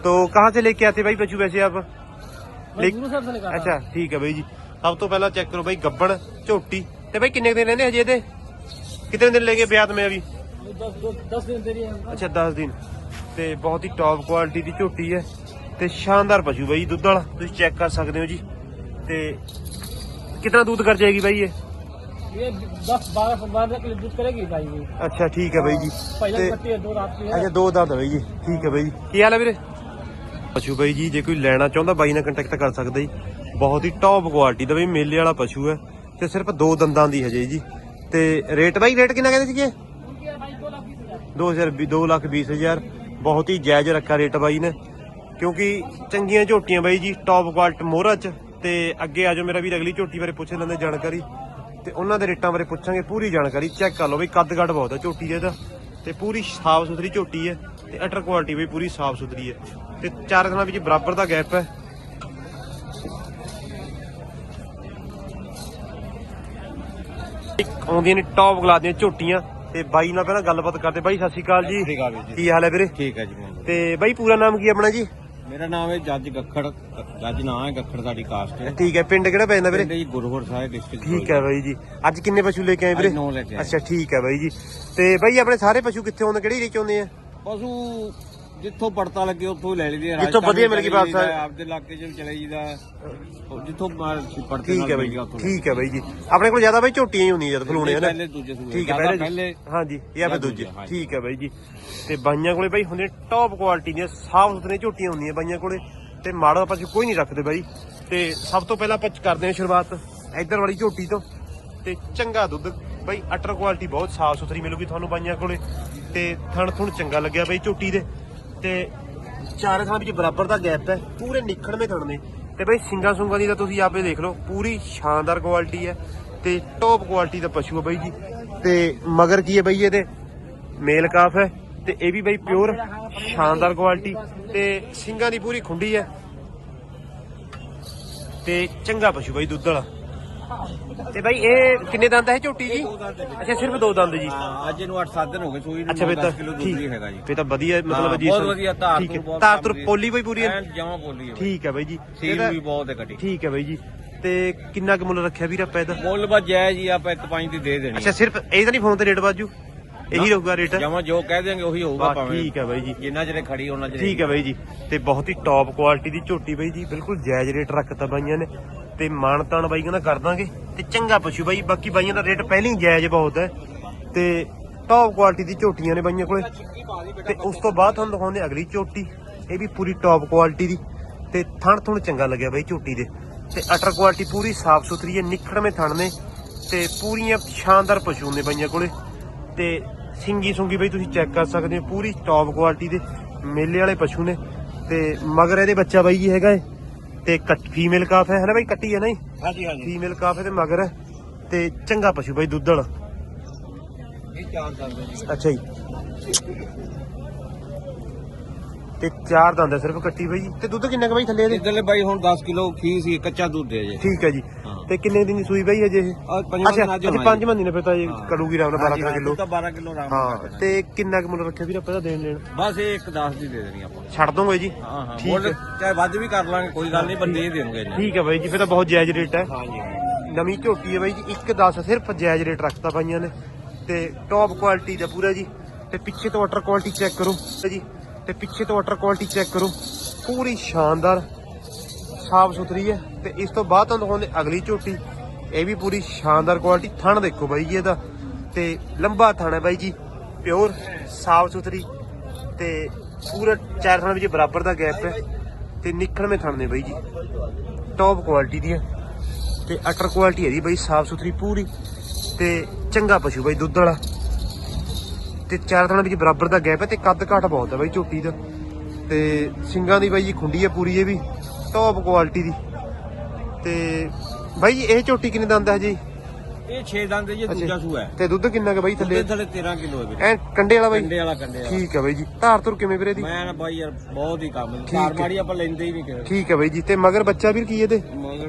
तो कहाँ से लेके आते भाई पशु वैसे आप मैं ले- गुरु साहब से निकाला ਅੱਛਾ ਠੀਕ ਹੈ ਬਾਈ ਜੀ ਸਭ ਤੋਂ ਪਹਿਲਾਂ ਚੈੱਕ ਕਰੋ ਬਾਈ ਗੱਬਣ ਝੋਟੀ ਤੇ ਬਾਈ ਕਿੰਨੇ ਕੁ ਦਿਨ ਰਹਿੰਦੇ ਹਜੇ ਇਹਦੇ ਕਿਤਨੇ ਦਿਨ ਲੈ ਕੇ ਬਿਆਤ ਮੈਂ ਅਭੀ ये दस दस- दस दिन देरी है ਅੱਛਾ 10 ਦਿਨ ਤੇ ਬਹੁਤ ਹੀ ਟੌਪ ਕੁਆਲਿਟੀ ਦੀ ਝੋਟੀ ਹੈ ਤੇ ਸ਼ਾਨਦਾਰ ਪਸ਼ੂ ਬਾਈ ਦੁੱਧ ਵਾਲਾ ਤੁਸੀਂ ਚੈੱਕ ਕਰ ਸਕਦੇ ਹੋ ਜੀ ਤੇ ਕਿੰਨਾ ਦੁੱਧ ਕਰ ਜਾਏਗੀ ਬਾਈ ਇਹ ये दस बारह बारह किलो दूध करेगी भाई ये ਅੱਛਾ ਠੀਕ ਹੈ ਬਾਈ ਜੀ पहले ਤੇ कट्टी है दो रात की है ਅੱਛਾ ਦੋ ਦੰਦ ਬਾਈ ਜੀ ਠੀਕ ਹੈ ਬਾਈ ਜੀ ਕੀ ਹਾਲ ਹੈ ਵੀਰੇ ਪਸ਼ੂ ਬਾਈ ਜੀ ਜੇ ਕੋਈ ਲੈਣਾ ਚਾਹੁੰਦਾ ਬਾਈ ਨਾਲ ਕੰਟੈਕਟ ਕਰ ਸਕਦਾ ਜੀ ਬਹੁਤ ਹੀ ਟੌਪ ਕੁਆਲਿਟੀ ਦਾ ਬਈ ਮੇਲੇ ਵਾਲਾ ਪਸ਼ੂ ਹੈ ਤੇ ਸਿਰਫ ਦੋ ਦੰਦਾਂ ਦੀ ਹਜੇ ਜੀ ਤੇ ਰੇਟ ਬਾਈ ਰੇਟ ਕਿੰਨਾ ਕਹਿੰਦੇ ਸੀਗੇ उनकी है भाई दो लाख बीस हजार 2000 2 ਲੱਖ 20 ਹਜ਼ਾਰ ਬਹੁਤ ਹੀ ਜਾਇਜ਼ ਰੱਖਾ ਰੇਟ ਬਾਈ ਨੇ ਕਿਉਂਕਿ ਚੰਗੀਆਂ ਝੋਟੀਆਂ ਬਾਈ ਜੀ ਟੌਪ ਕੁਆਲਿਟੀ ਮੋਹਰਾ ਚ। ਤੇ ਅੱਗੇ ਆਜੋ ਮੇਰਾ ਵੀਰ ਅਗਲੀ ਝੋਟੀ ਬਾਰੇ ਪੁੱਛ ਲੈਂਦੇ ਜਾਣਕਾਰੀ। ਤੇ ਉਹਨਾਂ ਦੇ ਰੇਟਾਂ ਬਾਰੇ ਪੁੱਛਾਂਗੇ ਪੂਰੀ ਜਾਣਕਾਰੀ ਚੈੱਕ ਕਰ ਲਓ ਬਈ ਕੱਦ ਕੱਦ ਬਹੁਤ ਹੈ ਝੋਟੀ ਦੇ ਇਹਦਾ ਤੇ ਪੂਰੀ ਸਾਫ਼ ਸੁਥਰੀ ਝੋਟੀ ਹੈ ਤੇ ਅਟਰ ਕੁਆਲਿਟੀ ਵੀ ਪੂਰੀ ਸਾਫ਼ ਸੁਥਰੀ ਹੈ। ਤੇ ਚਾਰ ਦਿਨਾਂ ਵਿੱਚ ਬਰਾਬਰ ਦਾ ਗੈਪ ਹੈ। ਇੱਕ ਆਉਂਦੀਆਂ ਨੇ ਟੌਪ ਕਲਾਸ ਦੀਆਂ ਝੋਟੀਆਂ। ਤੇ ਬਾਈ ਨਾਲ ਪਹਿਲਾਂ ਗੱਲਬਾਤ ਕਰਦੇ। ਬਾਈ ਸਤਿ ਸ਼੍ਰੀ ਅਕਾਲ ਜੀ। ਕੀ ਹਾਲ ਹੈ ਵੀਰੇ? ਠੀਕ ਹੈ ਜੀ ਤੇ ਬਾਈ ਪੂਰਾ ਨਾਮ ਕੀ ਆਪਣਾ ਜੀ? ਮੇਰਾ ਨਾਮ ਹੈ ਜੱਜ ਗੱਖੜ ਜੱਜ ਨਾਂ ਹੈ ਗੱਖੜ ਸਾਡੀ ਕਾਸਟ ਹੈ ਠੀਕ ਹੈ ਪਿੰਡ ਕਿਹੜਾ ਪੈਂਦਾ ਵੀਰੇ? ਪਿੰਡ ਜੀ ਗੁਰੂਹਰ ਸਾਹਿਬ ਡਿਸਟ੍ਰਿਕਟ ਠੀਕ ਹੈ ਬਾਈ ਜੀ। ਅੱਜ ਕਿੰਨੇ ਪਸ਼ੂ ਲੈ ਕੇ ਆਏ ਵੀਰੇ? ਲੈ ਕੇ ਆਏ। ਅੱਛਾ ਠੀਕ ਹੈ ਬਾਈ ਜੀ। ਤੇ ਬਾਈ ਆਪਣੇ ਸਾਰੇ ਪਸ਼ੂ ਕਿੱਥੇ ਆਉਂਦੇ ਕਿਹੜੀ ਏਰੀਆ ਚ ਆਉਂਦੇ ਆ? ਪਸ਼ੂ ਜਿੱਥੋਂ ਪੜਤਾ ਲੱਗੇ ਉੱਥੋਂ ਹੀ ਲੈ ਲਈਦੇ ਆ। ਜਿੱਥੋਂ ਰਾਜਸਥਾਨ ਵਧੀਆ ਮਿਲ ਗਈ। ਚਲੇ ਜਾਈਦਾ, ਆਪਦੇ ਇਲਾਕੇ 'ਚ ਵੀ ਚਲੇ ਜੀਦਾ ਜਿੱਥੋਂ ਪੜਤੇ ਠੀਕ ਹੈ ਬਾਈ ਜੀ ਠੀਕ ਹੈ ਬਾਈ ਜੀ। ਆਪਣੇ ਕੋਲ ਜ਼ਿਆਦਾ ਬਾਈ ਝੋਟੀਆਂ ਹੀ ਹੁੰਦੀਆਂ ਜਦ ਫਲੂਣੇ ਹਨ ਪਹਿਲੇ ਦੂਜੇ ਸੂਏ ਠੀਕ ਹੈ ਜ਼ਿਆਦਾ ਪਹਿਲੇ ਪਹਿਲੇ ਹਾਂਜੀ ਇਹ ਆਪੇ ਜਾਂ ਦੂਜੇ ਦੂਜੇ, ਹਾਂਜੀ। ਠੀਕ ਹੈ ਬਾਈ ਜੀ। ਤੇ ਬਾਈਆਂ ਕੋਲੇ ਬਾਈ ਹੁੰਦੇ ਟੌਪ ਕੁਆਲਿਟੀ ਦੀਆਂ ਸਾਫ਼ ਸੁਥਰੀਆਂ ਝੋਟੀਆਂ ਹੁੰਦੀਆਂ ਬਾਈਆਂ ਕੋਲੇ। ਤੇ ਮਾੜਾ ਪਸ਼ੂ ਕੋਈ ਨਹੀਂ ਰੱਖਦੇ ਬਾਈ। ਤੇ ਸਭ ਤੋਂ ਪਹਿਲਾਂ ਆਪਾਂ ਕਰਦੇ ਹਾਂ ਸ਼ੁਰੂਆਤ ਇੱਧਰ ਵਾਲੀ ਝੋਟੀ ਤੋਂ। ਤੇ ਚੰਗਾ ਦੁੱਧ। ਬਾਈ ਅਟਰ ਕੁਆਲਿਟੀ ਬਹੁਤ ਸਾਫ਼ ਸੁਥਰੀ ਮਿਲੂਗੀ ਤੁਹਾਨੂੰ ਬਾਈਆਂ ਕੋਲੇ। ਤੇ ਥਣ ਥੁਣ ਚੰਗਾ ਲੱਗਿਆ ਬਾਈ ਝੋਟੀ ਦੇ। ਤੇ ਚਾਰੇ ਥਾਂ ਵਿੱਚ ਬਰਾਬਰ ਦਾ ਗੈਪ ਹੈ, ਪੂਰੇ ਨਿਖੜਵੇਂ ਥਣ ਨੇ। ਤੇ ਬਾਈ ਸਿੰਗਾ ਸੁੰਗਾ ਦੀ ਤਾਂ ਤੁਸੀਂ ਆਪੇ ਦੇਖ ਲਓ, ਪੂਰੀ ਸ਼ਾਨਦਾਰ ਕੁਆਲਿਟੀ ਹੈ ਤੇ ਟੌਪ ਕੁਆਲਿਟੀ ਦਾ ਪਸ਼ੂ ਹੈ ਬਾਈ ਜੀ। ਤੇ ਮਗਰ ਕੀ ਹੈ ਬਈ ਇਹਦੇ? ਮੇਲ ਕਾਫ ਹੈ ਤੇ ਇਹ ਵੀ ਬਾਈ ਪਿਓਰ ਸ਼ਾਨਦਾਰ ਕੁਆਲਿਟੀ ਤੇ ਸਿੰਗਾਂ ਦੀ ਪੂਰੀ ਖੁੰਡੀ ਹੈ। ਤੇ ਚੰਗਾ ਪਸ਼ੂ ਬਾਈ ਦੁੱਧ ਵਾਲਾ। ਤੇ ਬਾਈ ਇਹ ਕਿੰਨੇ ਦੰਦ ਹੈ ਝੋਟੀ ਜੀ? ਅੱਛਾ ਸਿਰਫ ਦੋ ਦੰਦ ਜੀ। ਹਾਂ ਅੱਜ ਇਹਨੂੰ 8-7 ਦਿਨ ਹੋ ਗਏ ਸੂਈ ਨੂੰ ਅੱਛਾ ਫੇ ਤਾਂ 10 ਕਿਲੋ ਦੁੱਧ ਠੀਕ। ਵੀ ਹੈਗਾ ਜੀ। ਫੇ ਤਾਂ ਵਧੀਆ ਮਤਲਬ ਹਾਂ, ਜੀ ਬਹੁਤ ਵਧੀਆ ਧਾਰ ਠੀਕ ਹੈ। ਧੂਰ ਬਹੁਤ ਧਾਰ ਪੋਲੀ ਬਈ ਪੂਰੀ ਹੈ। ਐਨ ਜਮਾਂ ਬੋਲੀ ਹੈ ਠੀਕ ਹੈ ਬਾਈ ਜੀ। ਸੀਲ ਇਹਦਾ- ਵੀ ਬਹੁਤ ਹੈ ਕੱਟੀ ਠੀਕ ਹੈ ਬਾਈ ਜੀ। ਤੇ ਕਿੰਨਾ ਕੁ ਮੁੱਲ ਰੱਖਿਆ ਵੀਰ ਆਪਾਂ ਇਹਦਾ? ਮੁੱਲ ਬਸ ਜਾਇਜ਼ ਹੀ ਆਪਾਂ ਇੱਕ ਪੰਜ ਦੀ ਦੇ ਦੇਣੀ ਅੱਛਾ ਸਿਰਫ ਇਹ ਤਾਂ ਨਹੀਂ ਫੋਨ ਤੇ ਰੇਟ ਬਾਜੂ ਇਹੀ ਰਹੂਗਾ ਰੇਟ? ਜਮਾਂ ਜੋ ਕਹਿ ਦੇਂਗੇ ਉਹੀ ਹੋਊਗਾ ਬਸ ਭਾਵੇਂ। ਠੀਕ ਹੈ ਬਾਈ ਜੀ। ਜਿੰਨਾ ਚਿਰ ਖੜੀ ਉਹਨਾਂ ਚਿਰ ਠੀਕ ਹੈ ਬਾਈ ਜੀ। ਤੇ ਬਹੁਤ ਹੀ ਟੌਪ ਕੁਆਲਿਟੀ ਦੀ ਝੋਟੀ ਬਾਈ ਜੀ। ਬਿਲਕੁਲ ਜਾਇਜ਼ ਰੇਟ ਰੱਖਤਾ ਬਾਈਆਂ ਨੇ। ਤੇ ਮਾਨਤਾਨ ਬਾਈ ਕਹਿੰਦਾ ਕਰ ਦਾਂਗੇ। ਤੇ ਚੰਗਾ ਪਸ਼ੂ ਬਾਈ ਬਾਕੀ ਬਾਈਆਂ ਦਾ ਰੇਟ ਪਹਿਲਾਂ ਹੀ ਜਾਇਜ਼ ਬਹੁਤ ਹੈ। ਤੇ ਟੌਪ ਕੁਆਲਿਟੀ ਦੀ ਝੋਟੀਆਂ ਨੇ ਬਾਈਆਂ ਕੋਲੇ। ਤੇ ਉਸ ਤੋਂ ਬਾਅਦ ਤੁਹਾਨੂੰ ਦਿਖਾਉਂਦੇ ਅਗਲੀ ਝੋਟੀ। ਇਹ ਵੀ ਪੂਰੀ ਟੌਪ ਕੁਆਲਿਟੀ ਦੀ। ਤੇ ਥਣ ਥੁਣ ਚੰਗਾ ਲੱਗਿਆ ਬਾਈ ਝੋਟੀ ਦੇ। ਤੇ ਅਟਰ ਕੁਆਲਿਟੀ ਪੂਰੀ ਸਾਫ਼ ਸੁਥਰੀ ਹੈ ਨਿਖੜਵੇਂ ਥਣ ਨੇ। ਤੇ ਪੂਰੀਆਂ ਸ਼ਾਨਦਾਰ ਪਸ਼ੂ ਨੇ ਬਾਈਆਂ ਕੋਲੇ। ਤੇ ਸਿੰਗੀ ਸੁੰਗੀ ਬਈ ਤੁਸੀਂ ਚੈੱਕ ਕਰ ਸਕਦੇ ਹੋ ਪੂਰੀ ਟੌਪ ਕੁਆਲਿਟੀ ਦੇ ਮੇਲੇ ਵਾਲੇ ਪਸ਼ੂ ਨੇ। ਤੇ ਮਗਰ ਇਹਦੇ ਬੱਚਾ ਬਾਈ ਜੀ ਹੈਗਾ ਏ ਤੇ ਕੱਟ ਫੀਮੇਲ ਕਾਫ ਹੈ ਹੈ ਨਾ ਬਾਈ ਕੱਟੀ ਹੈ ਨਾ ਜੀ? ਹਾਂਜੀ ਹਾਂਜੀ। ਫੀਮੇਲ ਕਾਫ ਹੈ ਤੇ ਮਗਰ ਹੈ ਤੇ ਚੰਗਾ ਪਸ਼ੂ ਬਾਈ ਦੁੱਧ ਵਾਲਾ ਇਹ ਚਾਰ ਦੰਦ ਹੈ ਜੀ। ਅੱਛਾ ਜੀ। ਤੇ ਚਾਰ ਦੰਦ ਸਿਰਫ ਕੱਟੀ ਬਾਈ ਤੇ ਦੁੱਧ ਕਿੰਨਾ ਕੁ ਬਾਈ ਥੱਲੇ ਇਹਦੇ? ਇਧਰਲੇ ਬਾਈ ਹੁਣ 10 ਕਿਲੋ ਖੀ ਸੀ ਕੱਚਾ ਦੁੱਧ ਹੈ ਜੀ। ਠੀਕ ਹੈ ਜੀ। ਤੇ ਕਿੰਨੇ ਦਿਨ ਦੀ ਸੂਈ ਬਾਈ ਅਜੇ ਇਹ? ਪੰਜਵਾਂ ਦਿਨ ਅੱਜ ਅੱਛਾ ਹੋਣਾ ਪੰਜ ਮਹੀਨੇ ਫਿਰ ਤਾਂ ਇਹ ਹਾਂ। ਕਰੂਗੀ ਰਾਮ ਨਾਲ 12 ਕਿਲੋ ਤਾਂ 12 ਕਿਲੋ ਆਰਾਮ ਨਾਲ ਹਾਂ। ਤੇ ਕਿੰਨਾ ਕੁ ਮੁੱਲ ਰੱਖਿਆ ਵੀਰ ਆਪਾਂ ਦਾ ਦੇਣ ਲੈਣ ਬਸ ਇਹ ਇੱਕ 10 ਦੀ ਦੇ ਦੇਣੀ ਆਪਾਂ। ਛੱਡ ਦੋਗੇ ਜੀ? ਹਾਂ ਹਾਂ ਮੁੱਲ। ਚਾਹੇ ਵੱਧ ਵੀ ਕਰ ਲਾਂਗੇ ਕੋਈ ਗੱਲ ਨਹੀਂ ਪਰ ਦੇ ਦੇਣਗੇ ਇਹਨੇ ਠੀਕ ਹੈ ਬਾਈ ਜੀ ਫਿਰ ਤਾਂ ਬਹੁਤ ਜਾਇਜ਼ ਰੇਟ ਹੈ। ਹਾਂਜੀ ਨਵੀਂ ਝੋਟੀ ਹੈ ਬਾਈ ਜੀ 1.10 ਸਿਰਫ ਜਾਇਜ਼ ਰੇਟ ਰੱਖਤਾ ਬਾਈਆਂ ਨੇ। ਤੇ ਟੌਪ ਕੁਆਲਿਟੀ ਦਾ ਪੂਰਾ ਜੀ। ਤੇ ਪਿੱਛੇ ਤੋਂ ਵਾਟਰ ਕੁਆਲਿਟੀ ਚੈੱਕ ਕਰੋ। ਜੀ ਤੇ ਪਿੱਛੇ ਤੋਂ ਵਾਟਰ ਕੁਆਲਿਟੀ ਚੈੱਕ ਕਰੋ। ਪੂਰੀ ਸ਼ਾਨਦਾਰ। ਸਾਫ਼ ਸੁਥਰੀ ਹੈ ਤੇ ਇਸ ਤੋਂ ਬਾਅਦ ਤੁਹਾਨੂੰ ਦਿਖਾਉਂਦੇ ਅਗਲੀ ਝੋਟੀ, ਇਹ ਵੀ ਪੂਰੀ ਸ਼ਾਨਦਾਰ ਕੁਆਲਿਟੀ ਥਣ ਦੇਖੋ ਬਾਈ ਜੀ ਇਹਦਾ। ਤੇ ਲੰਬਾ ਥਣ ਹੈ ਬਾਈ ਜੀ ਪਿਓਰ ਸਾਫ਼ ਸੁਥਰੀ ਤੇ ਪੂਰਾ ਚਾਰ ਥਣ ਵਿੱਚ ਬਰਾਬਰ ਦਾ ਗੈਪ ਹੈ ਤੇ ਨਿਕਲਵੇਂ ਥਣ ਨੇ ਬਾਈ ਜੀ। ਟੌਪ ਕੁਆਲਿਟੀ ਦੀ ਹੈ ਤੇ ਅਟਰ ਕੁਆਲਿਟੀ ਹੈ ਜੀ ਬਾਈ ਸਾਫ਼ ਸੁਥਰੀ ਪੂਰੀ ਤੇ ਚੰਗਾ ਪਸ਼ੂ ਬਾਈ ਦੁੱਧ ਵਾਲਾ। ਤੇ ਚਾਰ ਥਣਾ ਵਿੱਚ ਬਰਾਬਰ ਦਾ ਗੈਪ ਹੈ ਤੇ ਕੱਦ ਘਾਟ ਬਹੁਤ ਹੈ ਬਾਈ ਝੋਟੀ ਦਾ। ਤੇ ਸਿੰਗਾਂ ਦੀ ਬਾਈ ਜੀ ਖੁੰਡੀ ਹੈ ਪੂਰੀ ਇਹ ਵੀ। ਟੌਪ ਕੁਆਲਿਟੀ ਦੀ। ਤੇ ਬਾਈ ਇਹ ਝੋਟੀ ਕਿੰਨੇ ਦੰਦ ਹੈ ਜੀ ਇਹ 6 ਦੰਦ ਜੀ ਦੂਜਾ ਸੂਆ ਹੈ। ਤੇ ਦੁੱਧ ਕਿੰਨਾ ਕੁ ਬਾਈ ਥੱਲੇ? ਥੱਲੇ ਥੱਲੇ 13 ਕਿਲੋ ਹੈ ਵੀਰੇ। ਐ ਕੰਡੇ ਵਾਲਾ ਬਾਈ? ਕੰਡੇ ਵਾਲਾ ਕੰਡੇ ਵਾਲਾ। ਠੀਕ ਹੈ ਬਾਈ ਜੀ। ਧਾਰ ਧੁਰ ਕਿਵੇਂ ਵੀਰੇ ਦੀ? ਮੈਂ ਨਾ ਬਾਈ ਯਾਰ ਬਹੁਤ ਹੀ ਕੰਮ ਹੈ। ਮਾੜੀ ਆਪਾਂ ਲੈਂਦੇ ਹੀ ਨਹੀਂ ਕਿਸੇ ਠੀਕ ਹੈ ਬਾਈ ਜੀ। ਤੇ ਮਗਰ ਬੱਚਾ ਵੀਰ ਕੀ ਇਹਦੇ? ਮਗਰ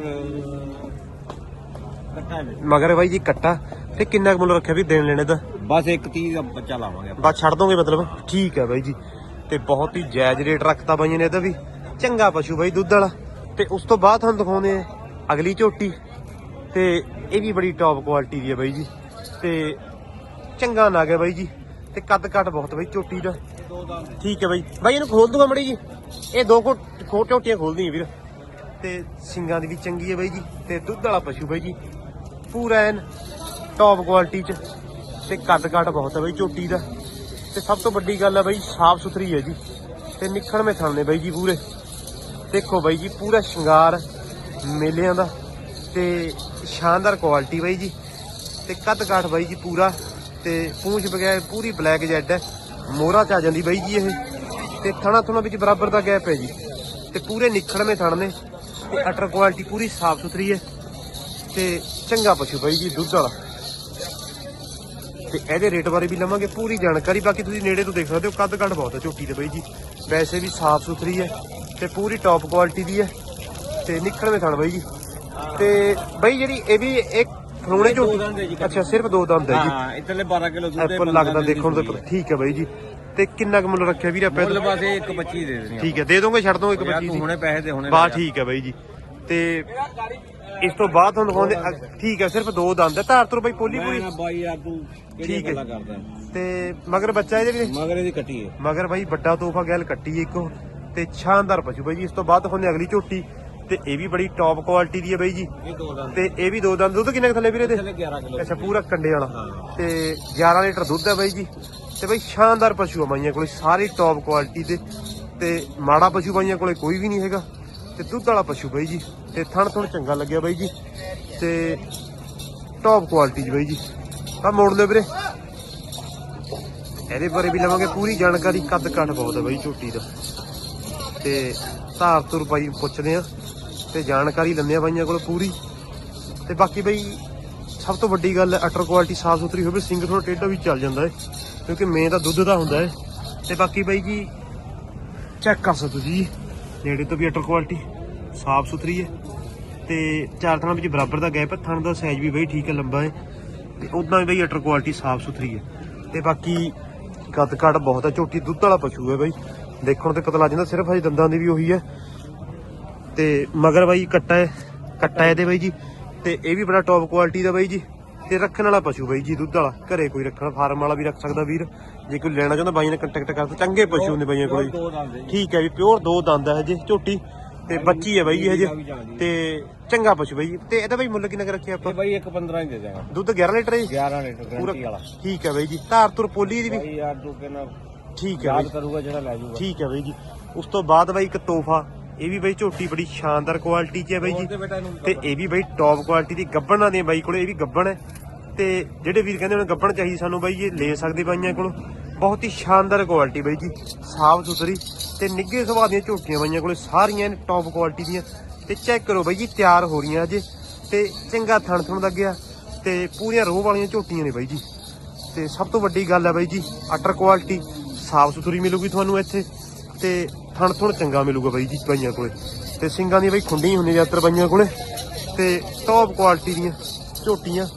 ਕੱਟਾ ਹੈ ਮਗਰ ਬਾਈ ਜੀ ਕੱਟਾ। ਤੇ ਕਿੰਨਾ ਕੁ ਮੁੱਲ ਰੱਖਿਆ ਵੀ ਦੇਣ ਲੈਣੇ ਦਾ ਬਸ ਇੱਕ 30 ਦਾ ਬੱਚਾ ਲਾਵਾਂਗੇ ਬਸ ਛੱਡ ਦੋਗੇ ਮਤਲਬ? ਠੀਕ ਹੈ ਬਾਈ ਜੀ। ਤੇ ਬਹੁਤ ਹੀ ਜਾਇਜ਼ ਰੇਟ ਰੱਖਤਾ ਬਾਈਆਂ ਨੇ ਇਹਦਾ ਵੀ। ਚੰਗਾ ਪਸ਼ੂ ਬਾਈ ਦੁੱਧ ਵਾਲਾ। ਤੇ ਉਸ ਤੋਂ ਬਾਅਦ ਤੁਹਾਨੂੰ ਦਿਖਾਉਂਦੇ ਆ ਅਗਲੀ ਝੋਟੀ। ਤੇ ਇਹ ਵੀ ਬੜੀ ਟੌਪ ਕੁਆਲਿਟੀ ਦੀ ਹੈ ਬਾਈ ਜੀ। ਤੇ ਚੰਗਾ ਨਾਗ ਹੈ ਬਾਈ ਜੀ। ਤੇ ਕੱਦ ਕੱਟ ਬਹੁਤ ਬਾਈ ਝੋਟੀ ਦਾ। ਠੀਕ ਹੈ ਬਾਈ। ਬਾਈ ਇਹਨੂੰ ਖੋਲ ਦੂੰਗਾ ਮੜੀ ਜੀ। ਇਹ ਦੋ ਕੋ ਖੋ ਝੋਟੀਆਂ ਖੋਲਦੀਆਂ ਵੀਰ। ਤੇ ਸਿੰਗਾਂ ਦੀ ਵੀ ਚੰਗੀ ਹੈ ਬਾਈ ਜੀ। ਤੇ ਦੁੱਧ ਵਾਲਾ ਪਸ਼ੂ ਬਾਈ ਜੀ। ਪੂਰਾ ਐਨ ਟੌਪ ਕੁਆਲਿਟੀ ਚ। ਤੇ ਕੱਦ ਕੱਟ ਬਹੁਤ ਹੈ ਬਾਈ ਝੋਟੀ ਦਾ। ਤੇ ਸਭ ਤੋਂ ਵੱਡੀ ਗੱਲ ਹੈ ਬਾਈ ਸਾਫ਼ ਸੁਥਰੀ ਹੈ ਜੀ। ਤੇ ਨਿਖੜਵੇਂ ਥਣ ਨੇ ਬਾਈ ਜੀ ਪੂਰੇ। ਦੇਖੋ ਬਾਈ ਜੀ, ਪੂਰਾ ਸ਼ਿੰਗਾਰ ਮੇਲਿਆਂ ਦਾ ਤੇ ਸ਼ਾਨਦਾਰ ਕੁਆਲਿਟੀ ਬਾਈ ਜੀ। ਤੇ ਕੱਦ ਕਾਠ ਬਾਈ ਜੀ ਪੂਰਾ ਤੇ ਪੂੰਛ ਬਗੈਰ ਪੂਰੀ ਬਲੈਕ ਜੈਡ ਹੈ। ਮੋਹਰਾ ਚ ਆ ਜਾਂਦੀ ਬਾਈ ਜੀ ਇਹ। ਤੇ ਥਣਾ ਥਣਾ ਵਿੱਚ ਬਰਾਬਰ ਦਾ ਗੈਪ ਹੈ ਜੀ। ਤੇ ਪੂਰੇ ਨਿਖੜਵੇਂ ਥਣ ਨੇ। ਤੇ ਅਟਰ ਕੁਆਲਿਟੀ ਪੂਰੀ ਸਾਫ਼ ਸੁਥਰੀ ਹੈ। ਤੇ ਚੰਗਾ ਪਸ਼ੂ ਬਾਈ ਜੀ, ਦੁੱਧ ਵਾਲਾ। ਤੇ ਇਹਦੇ ਰੇਟ ਬਾਰੇ ਵੀ ਲਵਾਂਗੇ ਪੂਰੀ ਜਾਣਕਾਰੀ। ਬਾਕੀ ਤੁਸੀਂ ਨੇੜੇ ਤੋਂ ਦੇਖ ਸਕਦੇ ਹੋ ਕੱਦ ਕੱਟ ਬਹੁਤ ਹੈ ਝੋਟੀ ਦੇ ਬਾਈ ਜੀ। ਵੈਸੇ ਵੀ ਸਾਫ਼ ਸੁਥਰੀ ਹੈ। ਤੇ ਪੂਰੀ ਟੌਪ ਕੁਆਲਿਟੀ ਦੀ ਹੈ ਤੇ ਨਿਖੜਵੇਂ ਥਣ ਬਾਈ ਜੀ। ਤੇ ਬਾਈ ਜਿਹੜੀ ਇਹ ਵੀ ਇੱਕ ਫਰੋਣੇ ਝੋਟੀ? ਹੈ ਅੱਛਾ ਸਿਰਫ ਦੋ ਦੰਦ ਹੈ ਜੀ। ਹਾਂ ਇਤਲੇ 12 ਕਿਲੋ ਦੁੱਧ ਐਪਲ ਲੱਗਦਾ ਦੇਖਣ ਤੋਂ ਠੀਕ ਹੈ ਬਾਈ ਜੀ। ਤੇ ਕਿੰਨਾ ਕੁ ਮੁੱਲ ਰੱਖਿਆ ਵੀਰ ਆਪਾਂ ਮੁੱਲ? ਬਸ ਇਹ ਇੱਕ 25 ਦੇ ਦੇਣੀ ਠੀਕ ਹੈ ਦੇ ਦੋਗੇ ਛੱਡ ਦੋਗੇ ਇੱਕ ਯਾਰ 25 ਤੂੰ ਦੀ ਹੁਣੇ ਪੈਸੇ ਦੇ ਹੁਣੇ ਬਾ। ਠੀਕ ਹੈ ਬਾਈ ਜੀ। ਤੇ ਇਸ ਤੋਂ ਬਾਅਦ ਤੁਹਾਨੂੰ ਦਿਖਾਉਂਦੇ ਠੀਕ ਹੈ ਸਿਰਫ ਦੋ ਦੰਦ ਹੈ। ਧਾਰ ਤੁਰ ਬਾਈ ਪੋਲੀ ਪੂਰੀ? ਬਾਈ ਯਾਰ ਤੂੰ ਕਿਹੜੀ ਹੈ। ਗੱਲਾਂ ਕਰਦਾ। ਤੇ ਮਗਰ ਬੱਚਾ ਇਹਦੇ ਵੀ? ਮਗਰ ਇਹਦੀ ਕੱਟੀ ਹੈ। ਮਗਰ ਬਾਈ ਵੱਡਾ ਤੋਹਫਾ ਗੈਲ ਕੱਟੀ ਇੱਕ। ਤੇ ਸ਼ਾਨਦਾਰ ਪਸ਼ੂ ਬਾਈ ਜੀ। ਇਸ ਤੋਂ ਬਾਅਦ ਦਿਖਾਉਂਦੇ ਅਗਲੀ ਝੋਟੀ ਤੇ ਇਹ ਵੀ ਬੜੀ ਟੌਪ ਕੁਆਲਿਟੀ ਦੀ ਹੈ ਬਾਈ ਜੀ। ਇਹ ਦੋ ਦੰਦ। ਤੇ ਇਹ ਵੀ ਦੋ ਦੰਦ। ਦੁੱਧ ਕਿੰਨੇ ਕੁ ਥੱਲੇ ਵੀਰੇ ਦੇ ਥੱਲੇ 11 ਕਿਲੋ ਅੱਛਾ ਪੂਰਾ ਕੰਡੇ ਵਾਲਾ। ਤੇ 11 ਲੀਟਰ ਦੁੱਧ ਹੈ ਬਾਈ ਜੀ। ਤੇ ਬਾਈ ਸ਼ਾਨਦਾਰ ਪਸ਼ੂ ਆ ਬਾਈਆਂ ਕੋਲੇ ਸਾਰੀ ਟੌਪ ਕੁਆਲਿਟੀ ਦੇ। ਤੇ ਮਾੜਾ ਪਸ਼ੂ ਬਾਈਆਂ ਕੋਲੇ ਕੋਈ ਵੀ ਨਹੀਂ ਹੈਗਾ। ਤੇ ਦੁੱਧ ਵਾਲਾ ਪਸ਼ੂ ਬਾਈ ਜੀ। ਤੇ ਥਣ ਥਣ ਚੰਗਾ ਲੱਗਿਆ ਬਾਈ ਜੀ। ਤੇ ਟੌਪ ਕੁਆਲਿਟੀ ਜੀ ਬਾਈ ਜੀ। ਤਾਂ ਮੋੜ ਲਿਓ ਵੀਰੇ। ਇਹਦੇ ਬਾਰੇ ਵੀ ਲਵਾਂਗੇ ਪੂਰੀ ਜਾਣਕਾਰੀ। ਕੱਦ ਕੱਟ ਬਹੁਤ ਹੈ ਬਾਈ ਝੋਟੀ ਦਾ। ਤੇ ਧਾਰ ਤੁਰ ਬਾਈ ਪੁੱਛਦੇ ਆ ਤੇ ਜਾਣਕਾਰੀ ਲੈਂਦੇ ਆ ਬਾਈਆਂ ਕੋਲ ਪੂਰੀ। ਤੇ ਬਾਕੀ ਬਈ ਸਭ ਤੋਂ ਵੱਡੀ ਗੱਲ ਹੈ ਅਟਰ ਕੁਆਲਿਟੀ ਸਾਫ਼ ਸੁਥਰੀ ਹੋਵੇ, ਸਿੰਗ ਥੋੜਾ ਟੇਢਾ ਵੀ ਚੱਲ ਜਾਂਦਾ ਹੈ ਕਿਉਂਕਿ ਮੇਨ ਤਾਂ ਦੁੱਧ ਦਾ ਹੁੰਦਾ ਹੈ ਤੇ ਬਾਕੀ ਬਾਈ ਜੀ ਚੈੱਕ ਕਰ ਸਕਦੇ ਜੀ, ਨੇੜੇ ਤੋਂ ਵੀ ਅਟਰ ਕੁਆਲਿਟੀ ਸਾਫ਼ ਸੁਥਰੀ ਹੈ ਤੇ ਚਾਰ ਥਾਂ ਵਿੱਚ ਬਰਾਬਰ ਦਾ ਗੈਪ ਹੈ ਥਣ ਦਾ ਸਾਈਜ਼ ਵੀ ਬਈ ਠੀਕ ਹੈ ਲੰਬਾ ਹੈ ਤੇ ਉਦਾਂ ਵੀ ਬਈ ਅਟਰ ਕੁਆਲਿਟੀ ਸਾਫ਼ ਸੁਥਰੀ ਹੈ ਤੇ ਬਾਕੀ ਕੱਦ ਕੱਟ ਬਹੁਤ ਹੈ ਝੋਟੀ ਦੁੱਧ ਵਾਲਾ ਪਸ਼ੂ ਹੈ ਬਈ। ਦੇਖਣ ਤੇ ਪਤਾ ਲੱਗ ਜਾਂਦਾ ਸਿਰਫ ਹਜੇ ਦੰਦਾਂ ਦੀ ਵੀ ਉਹੀ ਹੈ। ਤੇ ਮਗਰ ਬਾਈ ਕੱਟਾ ਹੈ ਕੱਟਾ ਹੈ ਇਹਦੇ ਬਾਈ ਜੀ। ਤੇ ਇਹ ਵੀ ਬੜਾ ਟੌਪ ਕੁਆਲਿਟੀ ਦਾ ਬਾਈ ਜੀ। ਤੇ ਰੱਖਣ ਵਾਲਾ ਪਸ਼ੂ ਬਾਈ ਜੀ ਦੁੱਧ ਵਾਲਾ। ਘਰੇ ਕੋਈ ਰੱਖਣ ਫਾਰਮ ਵਾਲਾ ਵੀ ਰੱਖ ਸਕਦਾ ਵੀਰ। ਜੇ ਕੋਈ ਲੈਣਾ ਚਾਹੁੰਦਾ ਬਾਈ ਨੇ ਕੰਟੈਕਟ ਕਰ ਸਕਦਾ। ਚੰਗੇ ਪਸ਼ੂ ਹੁੰਦੇ ਬਾਈਆਂ ਕੋਲ। ਦੋ ਜੀ। ਠੀਕ ਹੈ ਵੀ ਪਿਓਰ ਦੋ ਦੰਦ ਹੈ ਹਜੇ ਝੋਟੀ। ਤੇ ਬੱਚੀ ਹੈ ਬਾਈ ਜੀ ਹਜੇ। ਤੇ ਚੰਗਾ ਪਸ਼ੂ ਬਾਈ ਜੀ। ਤੇ ਇਹਦਾ ਬਾਈ ਮੁੱਲ ਕਿੰਨਾ ਰੱਖਿਆ ਆਪਾਂ? ਇਹ ਬਾਈ ਇੱਕ 15 ਹੀ ਦੇ ਦੇਗਾ ਦੁੱਧ 11 ਲੀਟਰ ਹੈ ਜੀ? 11 ਲੀਟਰ ਗਰੰਟੀ ਵਾਲਾ। ਠੀਕ ਹੈ ਬਾਈ ਜੀ। ਧਾਰ ਤੁਰ ਪੋਲੀ ਦੀ ਵੀ? ਯਾਰ ਤੂੰ ਕਹਿੰਦਾ ਠੀਕ ਹੈ ਯਾਦ ਬਾਈ। ਕਰੂਗਾ ਜਿਹੜਾ ਲੈ ਜਾਊਗਾ। ਠੀਕ ਹੈ ਬਾਈ ਜੀ। ਉਸ ਤੋਂ ਬਾਅਦ ਬਾਈ ਇੱਕ ਤੋਹਫਾ। ਇਹ ਵੀ ਬਾਈ ਝੋਟੀ ਬੜੀ ਸ਼ਾਨਦਾਰ ਕੁਆਲਿਟੀ 'ਚ ਹੈ ਬਾਈ ਜੀ। ਤੇ ਇਹ ਵੀ ਬਾਈ ਟੌਪ ਕੁਆਲਿਟੀ ਦੀ ਗੱਬਣਾਂ ਦੇ ਬਾਈ ਕੋਲੇ ਇਹ ਵੀ ਗੱਬਣ ਹੈ। ਤੇ ਜਿਹੜੇ ਵੀਰ ਕਹਿੰਦੇ ਉਹਨਾਂ ਗੱਬਣ ਚਾਹੀਦੀ ਸਾਨੂੰ ਬਾਈ ਇਹ ਲੈ ਸਕਦੇ ਬਾਈਆਂ ਕੋਲੋਂ। ਬਹੁਤ ਹੀ ਸ਼ਾਨਦਾਰ ਕੁਆਲਿਟੀ ਬਾਈ ਜੀ। ਸਾਫ਼ ਸੁਥਰੀ ਤੇ ਨਿੱਘੇ ਸੁਭਾਅ ਦੀਆਂ ਝੋਟੀਆਂ ਬਾਈਆਂ ਕੋਲੇ ਸਾਰੀਆਂ ਟੌਪ ਕੁਆਲਿਟੀ ਦੀਆਂ। ਤੇ ਚੈੱਕ ਕਰੋ ਬਾਈ ਜੀ ਤਿਆਰ ਹੋ ਰਹੀਆਂ ਅਜੇ। ਤੇ ਚੰਗਾ ਥਣ ਥਣ ਲੱਗਿਆ। ਤੇ ਪੂਰੀਆਂ ਰੋਹ ਵਾਲੀਆਂ ਝੋਟੀਆਂ ਨੇ ਬਾਈ ਜੀ। ਤੇ ਸਭ ਤੋਂ ਵੱਡੀ ਗੱਲ ਹੈ ਬਾਈ ਜੀ ਅਟਰ ਕੁਆਲਿਟੀ ਸਾਫ਼ ਸੁਥਰੀ ਮਿਲੂਗੀ ਤੁਹਾਨੂੰ ਇੱਥੇ ਤੇ ਥਣ ਥਣ ਚੰਗਾ ਮਿਲੂਗਾ ਬਾਈ ਜੀ ਬਾਈਆਂ ਕੋਲੇ। ਤੇ ਸਿੰਗਾਂ ਦੀਆਂ ਬਾਈ ਖੁੰਡੀਆਂ ਹੁੰਦੀਆਂ ਜ਼ਿਆਦਾਤਰ ਬਾਈਆਂ ਕੋਲੇ। ਤੇ ਟੌਪ ਕੁਆਲਿਟੀ ਦੀਆਂ ਝੋਟੀਆਂ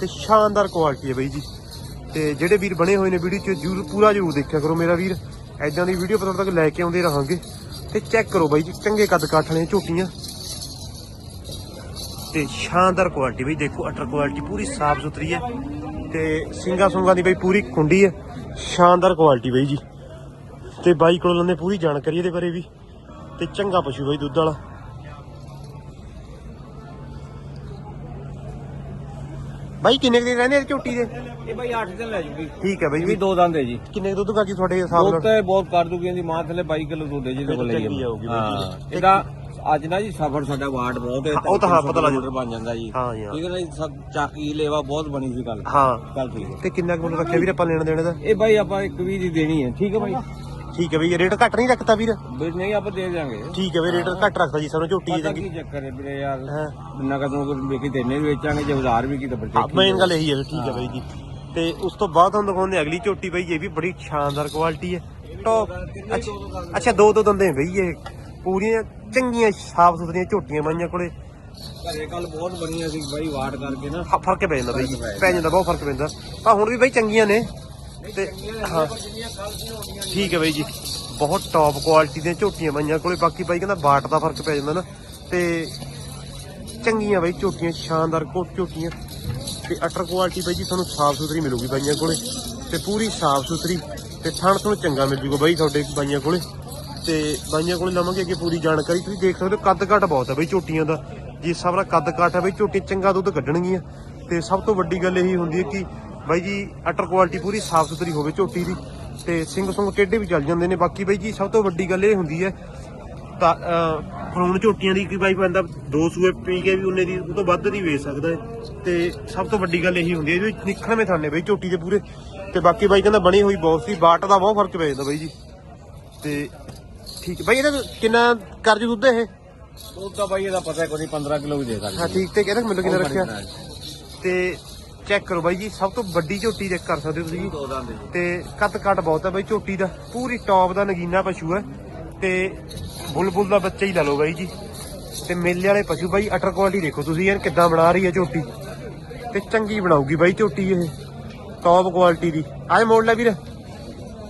ਤੇ ਸ਼ਾਨਦਾਰ ਕੁਆਲਿਟੀ ਹੈ ਬਾਈ ਜੀ। ਤੇ ਜਿਹੜੇ ਵੀਰ ਬਣੇ ਹੋਏ ਨੇ ਵੀਡੀਓ 'ਚ ਜਰੂਰ ਪੂਰਾ ਜਰੂਰ ਦੇਖਿਆ ਕਰੋ ਮੇਰਾ ਵੀਰ। ਐਦਾਂ ਦੀ ਵੀਡੀਓ ਪਤਾ ਤੱਕ ਲੈ ਕੇ ਆਉਂਦੇ ਰਹਾਂਗੇ। ਤੇ ਚੈੱਕ ਕਰੋ ਬਾਈ ਜੀ, ਚੰਗੇ ਕੱਦ ਕਾਠ ਵਾਲੀਆਂ ਝੋਟੀਆਂ। ਤੇ ਸ਼ਾਨਦਾਰ ਕੁਆਲਿਟੀ ਬਈ, ਦੇਖੋ ਅਟਰ ਕੁਆਲਿਟੀ ਪੂਰੀ ਸਾਫ਼ ਸੁਥਰੀ ਹੈ। ਤੇ ਸਿੰਗਾ ਸੁੰਗਾ ਦੀ ਬਈ ਪੂਰੀ ਕੁੰਡੀ ਹੈ। ਸ਼ਾਨਦਾਰ ਕੁਆਲਿਟੀ ਬਈ ਜੀ। ਤੇ ਬਾਈ ਕੋਲ ਲੈਂਦੇ ਪੂਰੀ ਜਾਣਕਾਰੀ ਇਹਦੇ ਬਾਰੇ ਵੀ। ਤੇ ਚੰਗਾ ਪਸ਼ੂ ਬਈ ਦੁੱਧ ਵਾਲਾ। ਬਾਈ ਕਿੰਨੇ ਦਿਨ ਰਹਿੰਦੇ ਆ ਝੋਟੀ ਦੇ? ਇਹ ਬਾਈ 8 ਦਿਨ ਲੈ ਜੂਗੀ ਠੀਕ ਹੈ ਇਹ ਬਾਈ ਵੀ ਦੋ ਦੰਦ ਹੈ ਜੀ। ਕਿੰਨੇ ਕੁ ਦੁੱਧ ਕਰਦੀ ਤੁਹਾਡੇ ਹਿਸਾਬ ਦੁੱਧ ਨਾਲ? ਤੇ ਬਹੁਤ ਕਰ ਦੂਗੀ ਇਹਦੀ ਮਾਂ ਥੱਲੇ 22 ਕਿਲੋ ਦੁੱਧ ਹੈ ਜੀ ਕੋਲ ਲਈ ਬਾਈ ਜੀ। ਹਾਂ ਇਹਦਾ ਅੱਜ ਨਾ ਜੀ ਸਫਰ ਸਾਡਾ ਵਾਰਡ ਬਹੁਤ ਹੈ ਹਾਂ, ਉਹ ਤਾਂ ਹਾਂ, ਪਤਾ ਲੱਗ ਬਣ ਜਾਂਦਾ ਜੀ। ਹਾਂ ਜੀ, ਹਾਂ। ਠੀਕ ਹੈ ਨਾ ਜੀ ਸਭ ਚਾਕੀ ਲੇਵਾ ਬਹੁਤ ਬਣੀ ਸੀ ਗੱਲ। ਹਾਂ। ਠੀਕ ਹੈ। ਤੇ ਕਿੰਨਾ ਕੁ ਮੁੱਲ ਰੱਖਿਆ ਵੀਰ ਆਪਾਂ ਲੈਣ ਦੇਣ ਦਾ? ਇਹ ਬਾਈ ਆਪਾਂ ਇੱਕ ਵੀ ਦੀ ਦੇਣੀ ਹੈ ਠੀਕ ਹੈ ਬਾਈ? ਠੀਕ ਹੈ ਬਈ ਰੇਟ ਘੱਟ ਨਹੀਂ ਰੱਖਤਾ ਵੀਰ? ਵੀ ਨਹੀਂ ਆਪਾਂ ਦੇ ਦਿਆਂਗੇ। ਠੀਕ ਹੈ ਬਈ ਰੇਟ ਘੱਟ ਰੱਖਦਾ ਜੀ ਸਾਨੂੰ ਝੋਟੀ ਪਤਾ ਦੀ ਕੀ ਚੱਕਰ ਹੈ ਵੀਰੇ ਯਾਰ ਹਾਂ। ਨਗਦ ਨੂੰ ਵੇਖੀ ਵੀ ਵੇਚਾਂਗੇ ਜੇ ਉਧਾਰ ਵੀ ਕੀ ਤਾਂ ਬੱਚੇ ਮੇਨ ਗੱਲ ਇਹੀ ਹੈ ਠੀਕ ਹੈ ਬਾਈ ਜੀ। ਤੇ ਉਸ ਤੋਂ ਬਾਅਦ ਤੁਹਾਨੂੰ ਦਿਖਾਉਂਦੇ ਹਾਂ ਅਗਲੀ ਝੋਟੀ ਬਾਈ ਇਹ ਵੀ ਬੜੀ ਸ਼ਾਨਦਾਰ ਕੁਆਲਿਟੀ ਹੈ। ਟੌਪ ਅੱਛਾ ਦੋ ਦੋ ਦੰਦੇ ਬਈ ਇਹ। ਪੂਰੀਆਂ ਚੰਗੀਆਂ ਸਾਫ਼ ਸੁਥਰੀਆਂ ਝੋਟੀਆਂ ਬਾਈਆਂ ਕੋਲੇ। ਘਰੇ ਕੱਲ ਬਹੁਤ ਬਣੀਆਂ ਸੀ ਬਾਈ ਵਾਟ ਕਰਕੇ ਨਾ। ਹ- ਫ਼ਰਕ ਪੈ ਜਾਂਦਾ ਬਾਈ ਪੈ ਜਾਂਦਾ। ਬਹੁਤ ਫ਼ਰਕ ਪੈਂਦਾ। ਆ ਹੁਣ ਵੀ ਬਾਈ ਚੰਗੀਆਂ ਨੇ। ਤੇ ਹਾਂ। ਠੀਕ ਹੈ ਬਾਈ ਜੀ। ਬਹੁਤ ਟੌਪ ਕੁਆਲਿਟੀ ਦੀਆਂ ਝੋਟੀਆਂ ਬਾਈਆਂ ਕੋਲੇ। ਬਾਕੀ ਬਾਈ ਕਹਿੰਦਾ ਬਾਟ ਦਾ ਫ਼ਰਕ ਪੈ ਜਾਂਦਾ ਨਾ। ਤੇ ਚੰਗੀਆਂ ਬਾਈ ਝੋਟੀਆਂ ਸ਼ਾਨਦਾਰ ਕੋਟ ਝੋਟੀਆਂ। ਤੇ ਅਟਰ ਕੁਆਲਿਟੀ ਬਾਈ ਜੀ ਤੁਹਾਨੂੰ ਸਾਫ਼ ਸੁਥਰੀ ਮਿਲੂਗੀ ਬਾਈਆਂ ਕੋਲੇ। ਤੇ ਪੂਰੀ ਸਾਫ਼ ਸੁਥਰੀ ਤੇ ਥਣ ਤੁਹਾਨੂੰ ਚੰਗਾ ਮਿਲ ਜੂਗਾ ਬਾਈ ਤੁਹਾਡੇ ਬਾਈਆਂ ਕੋਲੇ। ਤੇ ਬਾਈਆਂ ਕੋਲੇ ਲਵਾਂਗੇ ਅੱਗੇ ਪੂਰੀ ਜਾਣਕਾਰੀ। ਤੁਸੀਂ ਦੇਖ ਸਕਦੇ ਹੋ ਕੱਦ ਕਾਠ ਬਹੁਤ ਹੈ ਬਾਈ ਝੋਟੀਆਂ ਦਾ। ਜਿਸ ਹਿਸਾਬ ਨਾਲ ਕੱਦ ਕਾਠ ਹੈ ਬਈ ਝੋਟੀ ਚੰਗਾ ਦੁੱਧ ਕੱਢਣਗੀਆਂ। ਤੇ ਸਭ ਤੋਂ ਵੱਡੀ ਗੱਲ ਇਹੀ ਹੁੰਦੀ ਹੈ ਕਿ ਬਾਈ ਜੀ ਅਟਰ ਕੁਆਲਿਟੀ ਪੂਰੀ ਸਾਫ਼ ਸੁਥਰੀ ਹੋਵੇ ਝੋਟੀ ਦੀ। ਤੇ ਸਿੰਘ ਸੁੰਗ ਟੇਢੇ ਵੀ ਚੱਲ ਜਾਂਦੇ ਨੇ। ਬਾਕੀ ਬਾਈ ਜੀ ਸਭ ਤੋਂ ਵੱਡੀ ਗੱਲ ਇਹ ਹੁੰਦੀ ਹੈ ਤਾਂ ਫਰੂਨ ਝੋਟੀਆਂ ਦੀ ਕੀ ਬਾਈ ਬੰਦਾ ਦੋ ਸੂਏ ਪੀ ਕੇ ਵੀ ਉਹਨੇ ਦੀ ਉਹ ਤੋਂ ਵੱਧ ਨਹੀਂ ਵੇਚ ਸਕਦਾ ਹੈ। ਤੇ ਸਭ ਤੋਂ ਵੱਡੀ ਗੱਲ ਇਹੀ ਹੁੰਦੀ ਹੈ ਇਹਦੇ ਵਿੱਚ ਨਿਖੜਵੇਂ ਥਾਣੇ ਬਾਈ ਝੋਟੀ ਦੇ ਪੂਰੇ। ਤੇ ਬਾਕੀ ਬਾਈ ਕਹਿੰਦਾ ਬਣੀ ਹੋਈ ਬਹੁਤ ਸੀ, ਬਾਟ ਦਾ ਬਹੁਤ ਫ਼ਰਕ ਪੈ ਜਾਂਦਾ ਬਾਈ ਜੀ। ਤੇ ਠੀਕ ਹੈ। ਬਾਈ ਇਹਦਾ ਕਿੰਨਾ ਕਰ ਜੂ ਦੁੱਧ ਇਹ? ਦੁੱਧ ਤਾਂ ਬਾਈ ਇਹਦਾ ਪਤਾ ਕੋਈ ਨਹੀਂ 15 ਕਿਲੋ ਵੀ ਦੇ ਸਕਦੇ। ਹਾਂ ਠੀਕ ਤੇ ਕਹਿੰਦਾ ਮੈਨੂੰ ਕਿੰਨਾ ਰੱਖਿਆ? ਤੇ ਚੈੱਕ ਕਰੋ ਬਾਈ ਜੀ ਸਭ ਤੋਂ ਵੱਡੀ ਝੋਟੀ ਚੈੱਕ ਕਰ ਸਕਦੇ ਹੋ ਤੁਸੀਂ ਜੀ। ਤੇ ਕੱਦ ਕੱਟ ਬਹੁਤ ਹੈ ਬਾਈ ਝੋਟੀ ਦਾ। ਪੂਰੀ ਟੌਪ ਦਾ ਨਗੀਨਾ ਪਸ਼ੂ ਹੈ। ਤੇ ਬੁਲਬੁਲ ਦਾ ਬੱਚਾ ਹੀ ਲੈ ਲਓ ਬਾਈ ਜੀ। ਤੇ ਮੇਲੇ ਵਾਲੇ ਪਸ਼ੂ ਬਾਈ ਅਟਰ ਕੁਆਲਿਟੀ ਦੇਖੋ ਤੁਸੀਂ ਯਾਰ ਕਿੱਦਾਂ ਬਣਾ ਰਹੀ ਹੈ ਝੋਟੀ। ਤੇ ਚੰਗੀ ਬਣਾਉਗੀ ਬਾਈ ਝੋਟੀ ਇਹ। ਟੌਪ ਕੁਆਲਿਟੀ ਦੀ। ਆਏ ਮੋੜ ਲੈ ਵੀਰ।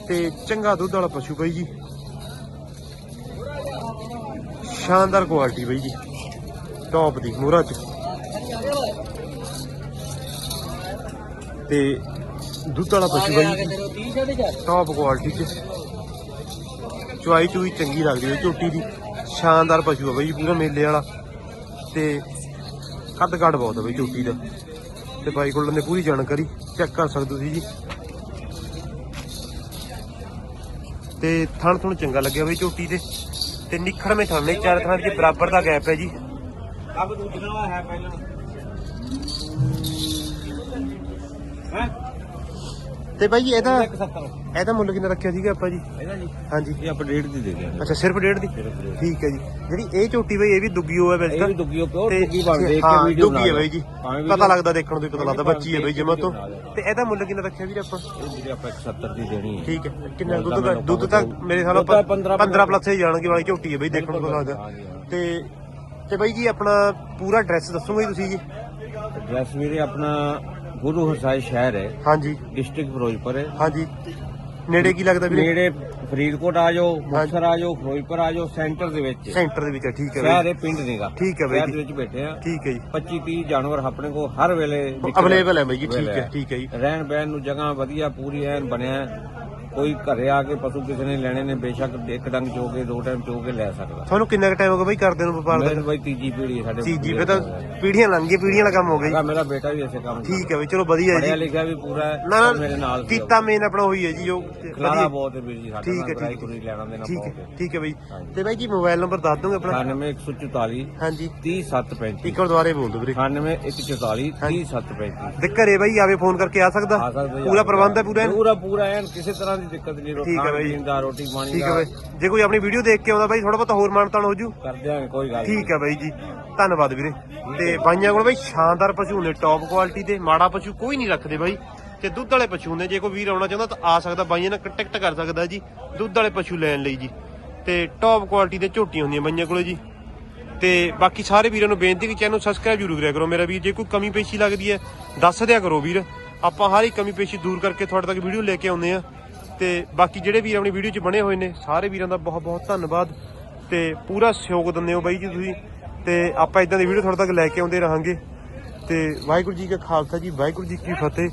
ਤੇ ਚੰਗਾ ਦੁੱਧ ਵਾਲਾ ਪਸ਼ੂ ਬਾਈ ਜੀ। ਸ਼ਾਨਦਾਰ ਕੁਆਲਿਟੀ ਬਾਈ ਜੀ। ਟੌਪ ਦੀ ਮੂਰਾ ਚ। ਤੇ ਦੁੱਧ ਵਾਲਾ ਪਸ਼ੂ ਬਾਈ। ਜੀ ਟੌਪ ਕੁਆਲਿਟੀ ਚ। ਚੁਆਈ ਚੁਈ ਚੰਗੀ ਲੱਗਦੀ ਹੈ ਝੋਟੀ ਦੀ। ਸ਼ਾਨਦਾਰ ਪਸ਼ੂ ਹੈ ਬਾਈ, ਪੂਰਾ ਮੇਲੇ ਵਾਲਾ। ਤੇ ਕੱਦ ਕੱਦ ਬਹੁਤ ਹੈ ਬਾਈ ਝੋਟੀ ਦਾ। ਤੇ ਬਾਈ ਕੋਲ ਨੇ ਪੂਰੀ ਜਾਣਕਾਰੀ ਚੈੱਕ ਕਰ ਸਕਦੇ ਤੁਸੀਂ ਜੀ। ਤੇ ਥਣ ਥਣ ਚੰਗਾ ਲੱਗਿਆ ਬਈ ਝੋਟੀ ਤੇ। ਤੇ ਨਿਖੜਵੇਂ ਥਣ ਨੇ ਚਾਰ ਥਣਾਂ ਦੇ ਬਰਾਬਰ ਦਾ ਗੈਪ ਹੈ ਜੀ। ਅਬ ਦੂਜਾ ਹੈ ਪਹਿਲਾਂ। ਹੈ? ਤੇ ਬਾਈ ਇਹਦਾ 170 ਇਹਦਾ ਮੁੱਲ ਕਿੰਨਾ ਰੱਖਿਆ ਸੀਗਾ ਆਪਾਂ ਜੀ? ਇਹਦਾ ਜੀ ਹਾਂਜੀ। ਇਹ ਆਪਾਂ ਡੇਢ ਦੀ ਦੇ ਦਿਆਂਗੇ। ਅੱਛਾ ਸਿਰਫ ਡੇਢ ਦੀ? ਠੀਕ ਹੈ ਜੀ। ਜਿਹੜੀ ਇਹ ਝੋਟੀ ਬਈ ਇਹ ਵੀ ਦੁੱਗੀ ਹੋਇਆ ਵੈਸੇ ਇਹ ਵੀ ਦੁੱਗੀ ਪਿਓਰ ਤੇ ਦੁੱਗੀ ਬਣ ਦੇਖ ਹਾਂ, ਕੇ ਵੀਡੀਓ ਦੁੱਗੀ ਹੈ ਬਾਈ ਜੀ। ਪਤਾ ਲੱਗਦਾ ਦੇਖਣ ਤੋਂ ਹੀ ਪਤਾ ਲੱਗਦਾ ਬੱਚੀ ਹੈ ਬਾਈ ਜਮਾ ਤੋਂ। ਬਣਾ। ਤੇ ਇਹਦਾ ਮੁੱਲ ਕਿੰਨਾ ਰੱਖਿਆ ਵੀਰ ਆਪਾਂ? ਇਹ ਜਿਹੜੇ ਆਪਾਂ 170 ਦੀ ਦੇਣੀ ਹੈ। ਠੀਕ ਹੈ। ਕਿੰਨਾ ਦੁੱਧ ਦਾ ਦੁੱਧ ਤਾਂ ਮੇਰੇ ਤਾਂ ਨਾਲ 15 15 ਪਲੱਸ ਹੀ ਜਾਣਗੇ ਵਾਲੀ ਝੋਟੀ ਹੈ ਬਾਈ ਦੇਖਣ ਤੋਂ ਪਤਾ ਲੱਗਦਾ ਹਾਂ। ਤੇ ਤੇ ਬਾਈ ਜੀ ਆਪਣਾ ਪੂਰਾ ਐਡਰੈਸ ਦੱਸੋਗੇ ਤੁਸੀਂ ਜੀ? ਐਡਰੈਸ ਵੀਰੇ ਆਪਣਾ ਗੁਰੂ ਹਰਸਾਏ ਸ਼ਹਿਰ ਹੈ। ਹਾਂਜੀ। ਡਿਸਟ੍ਰਿਕਟ ਫਿਰੋਜ਼ਪੁਰ ਹੈ। ਹਾਂਜੀ। ਨੇੜੇ ਕੀ ਲੱਗਦਾ ਵੀਰੇ? ਨੇੜੇ ਫਰੀਦਕੋਟ ਆ ਜਾਓ ਮੁਕਤਸਰ ਆ ਜਾਓ ਫਿਰੋਜ਼ਪੁਰ ਆ ਜਾਓ ਸੈਂਟਰ ਦੇ ਵਿੱਚ। ਸੈਂਟਰ ਦੇ ਵਿੱਚ ਹੈ, ਠੀਕ ਹੈ ਸ਼ਹਿਰ ਪਿੰਡ ਨੇਗਾ। ਠੀਕ ਹੈ ਬਾਈ ਸ਼ਹਿਰ ਜੀ। ਵਿੱਚ ਬੈਠੇ ਆ। ਠੀਕ ਹੈ ਜੀ। 25 30 ਜਾਨਵਰ ਆਪਣੇ ਕੋਲ ਹਰ ਵੇਲੇ ਅਵੇਲੇਬਲ ਹੈ ਬਾਈ ਜੀ ਠੀਕ ਹੈ ਠੀਕ ਹੈ ਜੀ। ਰਹਿਣ ਬਹਿਣ ਨੂੰ ਜਗ੍ਹਾ ਵਧੀਆ ਪੂਰੀ ਐਨ ਬਣਿਆ। ਹੈ। ਕੋਈ ਘਰੇ ਆ ਕੇ ਪਸ਼ੂ ਕਿਸੇ ਨੇ ਲੈਣੇ ਨੇ ਬੇਸ਼ੱਕ ਇੱਕ ਡੰਗ ਚੋ ਕੇ ਦੋ ਟਾਈਮ ਚੋ ਕੇ ਲੈ ਸਕਦਾ। ਤੁਹਾਨੂੰ ਕਿੰਨਾ ਕੁ ਟਾਈਮ ਹੋ ਗਿਆ ਬਾਈ ਕਰਦੇ ਨੂੰ ਵਪਾਰ ਦਾ? ਬਾਈ ਤੀਜੀ ਪੀੜ੍ਹੀ ਹੈ ਸਾਡੇ ਜੀ ਜੀ ਫਿਰ ਤਾਂ ਪੀੜ੍ਹੀਆਂ ਲੰਘ ਗਈਆਂ ਪੀੜ੍ਹੀਆਂ ਵਾਲਾ ਕੰਮ ਹੋ ਗਿਆ ਜੀ। ਮੇਰਾ ਬੇਟਾ ਵੀ ਐਸੇ ਕੰਮ ਠੀਕ ਹੈ ਬਈ ਚਲੋ ਵਧੀਆ ਪੜਿਆ ਜੀ। ਲਿਖਿਆ ਵੀ ਪੂਰਾ ਹੈ ਨਾ ਔਰ ਮੇਰੇ ਨਾਲ ਸੀ। ਉਹ। ਕੀਤਾ ਮੇਨ ਆਪਣਾ ਉਹੀ ਹੈ ਜੀ ਜੋ ਖਲਾਰਾ ਵਧੀਆ ਬਹੁਤ ਹੈ ਵੀਰ ਜੀ ਸਾਡੇ ਠੀਕ ਨਾਲ ਹੈ, ਠੀਕ ਹੈ। ਕੋਈ ਲੈਣਾ ਦੇਣਾ ਠੀਕ ਹੈ ਠੀਕ ਹੈ ਬਈ। ਤੇ ਬਾਈ ਜੀ ਮੋਬਾਈਲ ਨੰਬਰ ਦੱਸ ਦੋਗੇ ਆਪਣਾ? 98144 ਹਾਂਜੀ। 30735 ਇੱਕ ਵਾਰ ਦੁਬਾਰੇ ਬੋਲ ਦਿਓ ਵੀਰੇ। 98144 30735 ਤੇ ਘਰੇ ਬਾਈ ਆਵੇ ਫੋਨ ਕਰਕੇ ਆ ਸਕਦਾ? ਆ ਸਕਦੇ ਜੀ, ਪੂਰਾ ਆ ਪ੍ਰਬੰਧ ਹੈ ਪੂਰਾ ਐਨ? ਪੂਰਾ ਪੂਰਾ ਐਨ ਕਿਸੇ ਤਰ੍ਹਾਂ ਦੀ ਦਿੱਕਤ ਨਹੀਂ ਠੀਕ ਹੈ ਖਾਣ ਬਾਈ। ਪੀਣ ਦਾ ਰੋਟੀ ਪਾਣੀ ਠੀਕ ਹੈ ਦਾ। ਬਾਈ। ਜੇ ਕੋਈ ਆਪਣੀ ਵੀਡੀਓ ਦੇਖ ਕੇ ਆਉਂਦਾ ਬਾਈ ਥੋੜਾ ਬਹੁਤਾ ਹੋਰ ਮਾਨਤਾਨ ਹੋ ਜੂ। ਕਰ ਦਿਆਂਗੇ ਕੋਈ ਗੱਲ ਠੀਕ ਹੈ ਬਾਈ ਜੀ। ਧੰਨਵਾਦ ਵੀਰੇ। ਤੇ ਬਾਈਆਂ ਕੋਲ ਬਾਈ ਸ਼ਾਨਦਾਰ ਪਸ਼ੂ ਨੇ ਟੌਪ ਕੁਆਲਿਟੀ ਦੇ ਮਾੜਾ ਪਸ਼ੂ ਕੋਈ ਨਹੀਂ ਰੱਖਦੇ ਬਾਈ। ਤੇ ਦੁੱਧ ਵਾਲੇ ਪਸ਼ੂ ਨੇ ਜੇ ਕੋਈ ਵੀਰ ਆਉਣਾ ਚਾਹੁੰਦਾ ਤਾਂ ਆ ਸਕਦਾ ਬਾਈਆਂ ਨਾਲ ਕੰਟੈਕਟ ਕਰ ਸਕਦਾ ਜੀ। ਦੁੱਧ ਵਾਲੇ ਪਸ਼ੂ ਲੈਣ ਲਈ ਜੀ। ਤੇ ਟੌਪ ਕੁਆਲਿਟੀ ਦੇ ਝੋਟੀਆਂ ਹੁੰਦੀਆਂ ਬਾਈਆਂ ਕੋਲੇ ਜੀ। ਤੇ ਬਾਕੀ ਸਾਰੇ ਵੀਰਾਂ ਨੂੰ ਬੇਨਤੀ ਕਿ ਚੈਨਲ ਸਬਸਕ੍ਰਾਈਬ ਜ਼ਰੂਰ ਕਰਿਆ ਕਰੋ ਮੇਰਾ ਵੀਰ। ਜੇ ਕੋਈ ਕਮੀ ਪੇਸ਼ੀ ਲੱਗਦੀ ਹੈ ਦੱਸ ਦਿਆ ਕਰੋ ਵੀਰ। ਆਪਾਂ ਹਰ ਇੱਕ ਕਮੀ ਪੇਸ਼ੀ ਦੂਰ ਕਰਕੇ ਤੁਹਾਡੇ ਤੱਕ ਵੀਡੀਓ ਲੈ ਕੇ ਆਉਂਦੇ ਆ ਤੇ ਬਾਕੀ ਜਿਹੜੇ ਵੀਰ ਆਪਣੀ ਵੀਡੀਓ 'ਚ ਬਣੇ ਹੋਏ ਨੇ, ਸਾਰੇ ਵੀਰਾਂ ਦਾ ਬਹੁਤ ਬਹੁਤ ਧੰਨਵਾਦ ਤੇ ਪੂਰਾ ਸਹਿਯੋਗ ਦਿੰਦੇ ਹੋ ਬਾਈ ਜੀ ਤੁਸੀਂ ਤੇ ਆਪਾਂ ਇਦਾਂ ਦੀ ਵੀਡੀਓ ਤੁਹਾਡੇ ਤੱਕ ਲੈ ਕੇ ਆਉਂਦੇ ਰਹਾਂਗੇ ਤੇ ਵਾਹਿਗੁਰੂ ਜੀ ਕਾ ਖਾਲਸਾ ਜੀ, ਵਾਹਿਗੁਰੂ ਜੀ ਕੀ ਫਤਿਹ।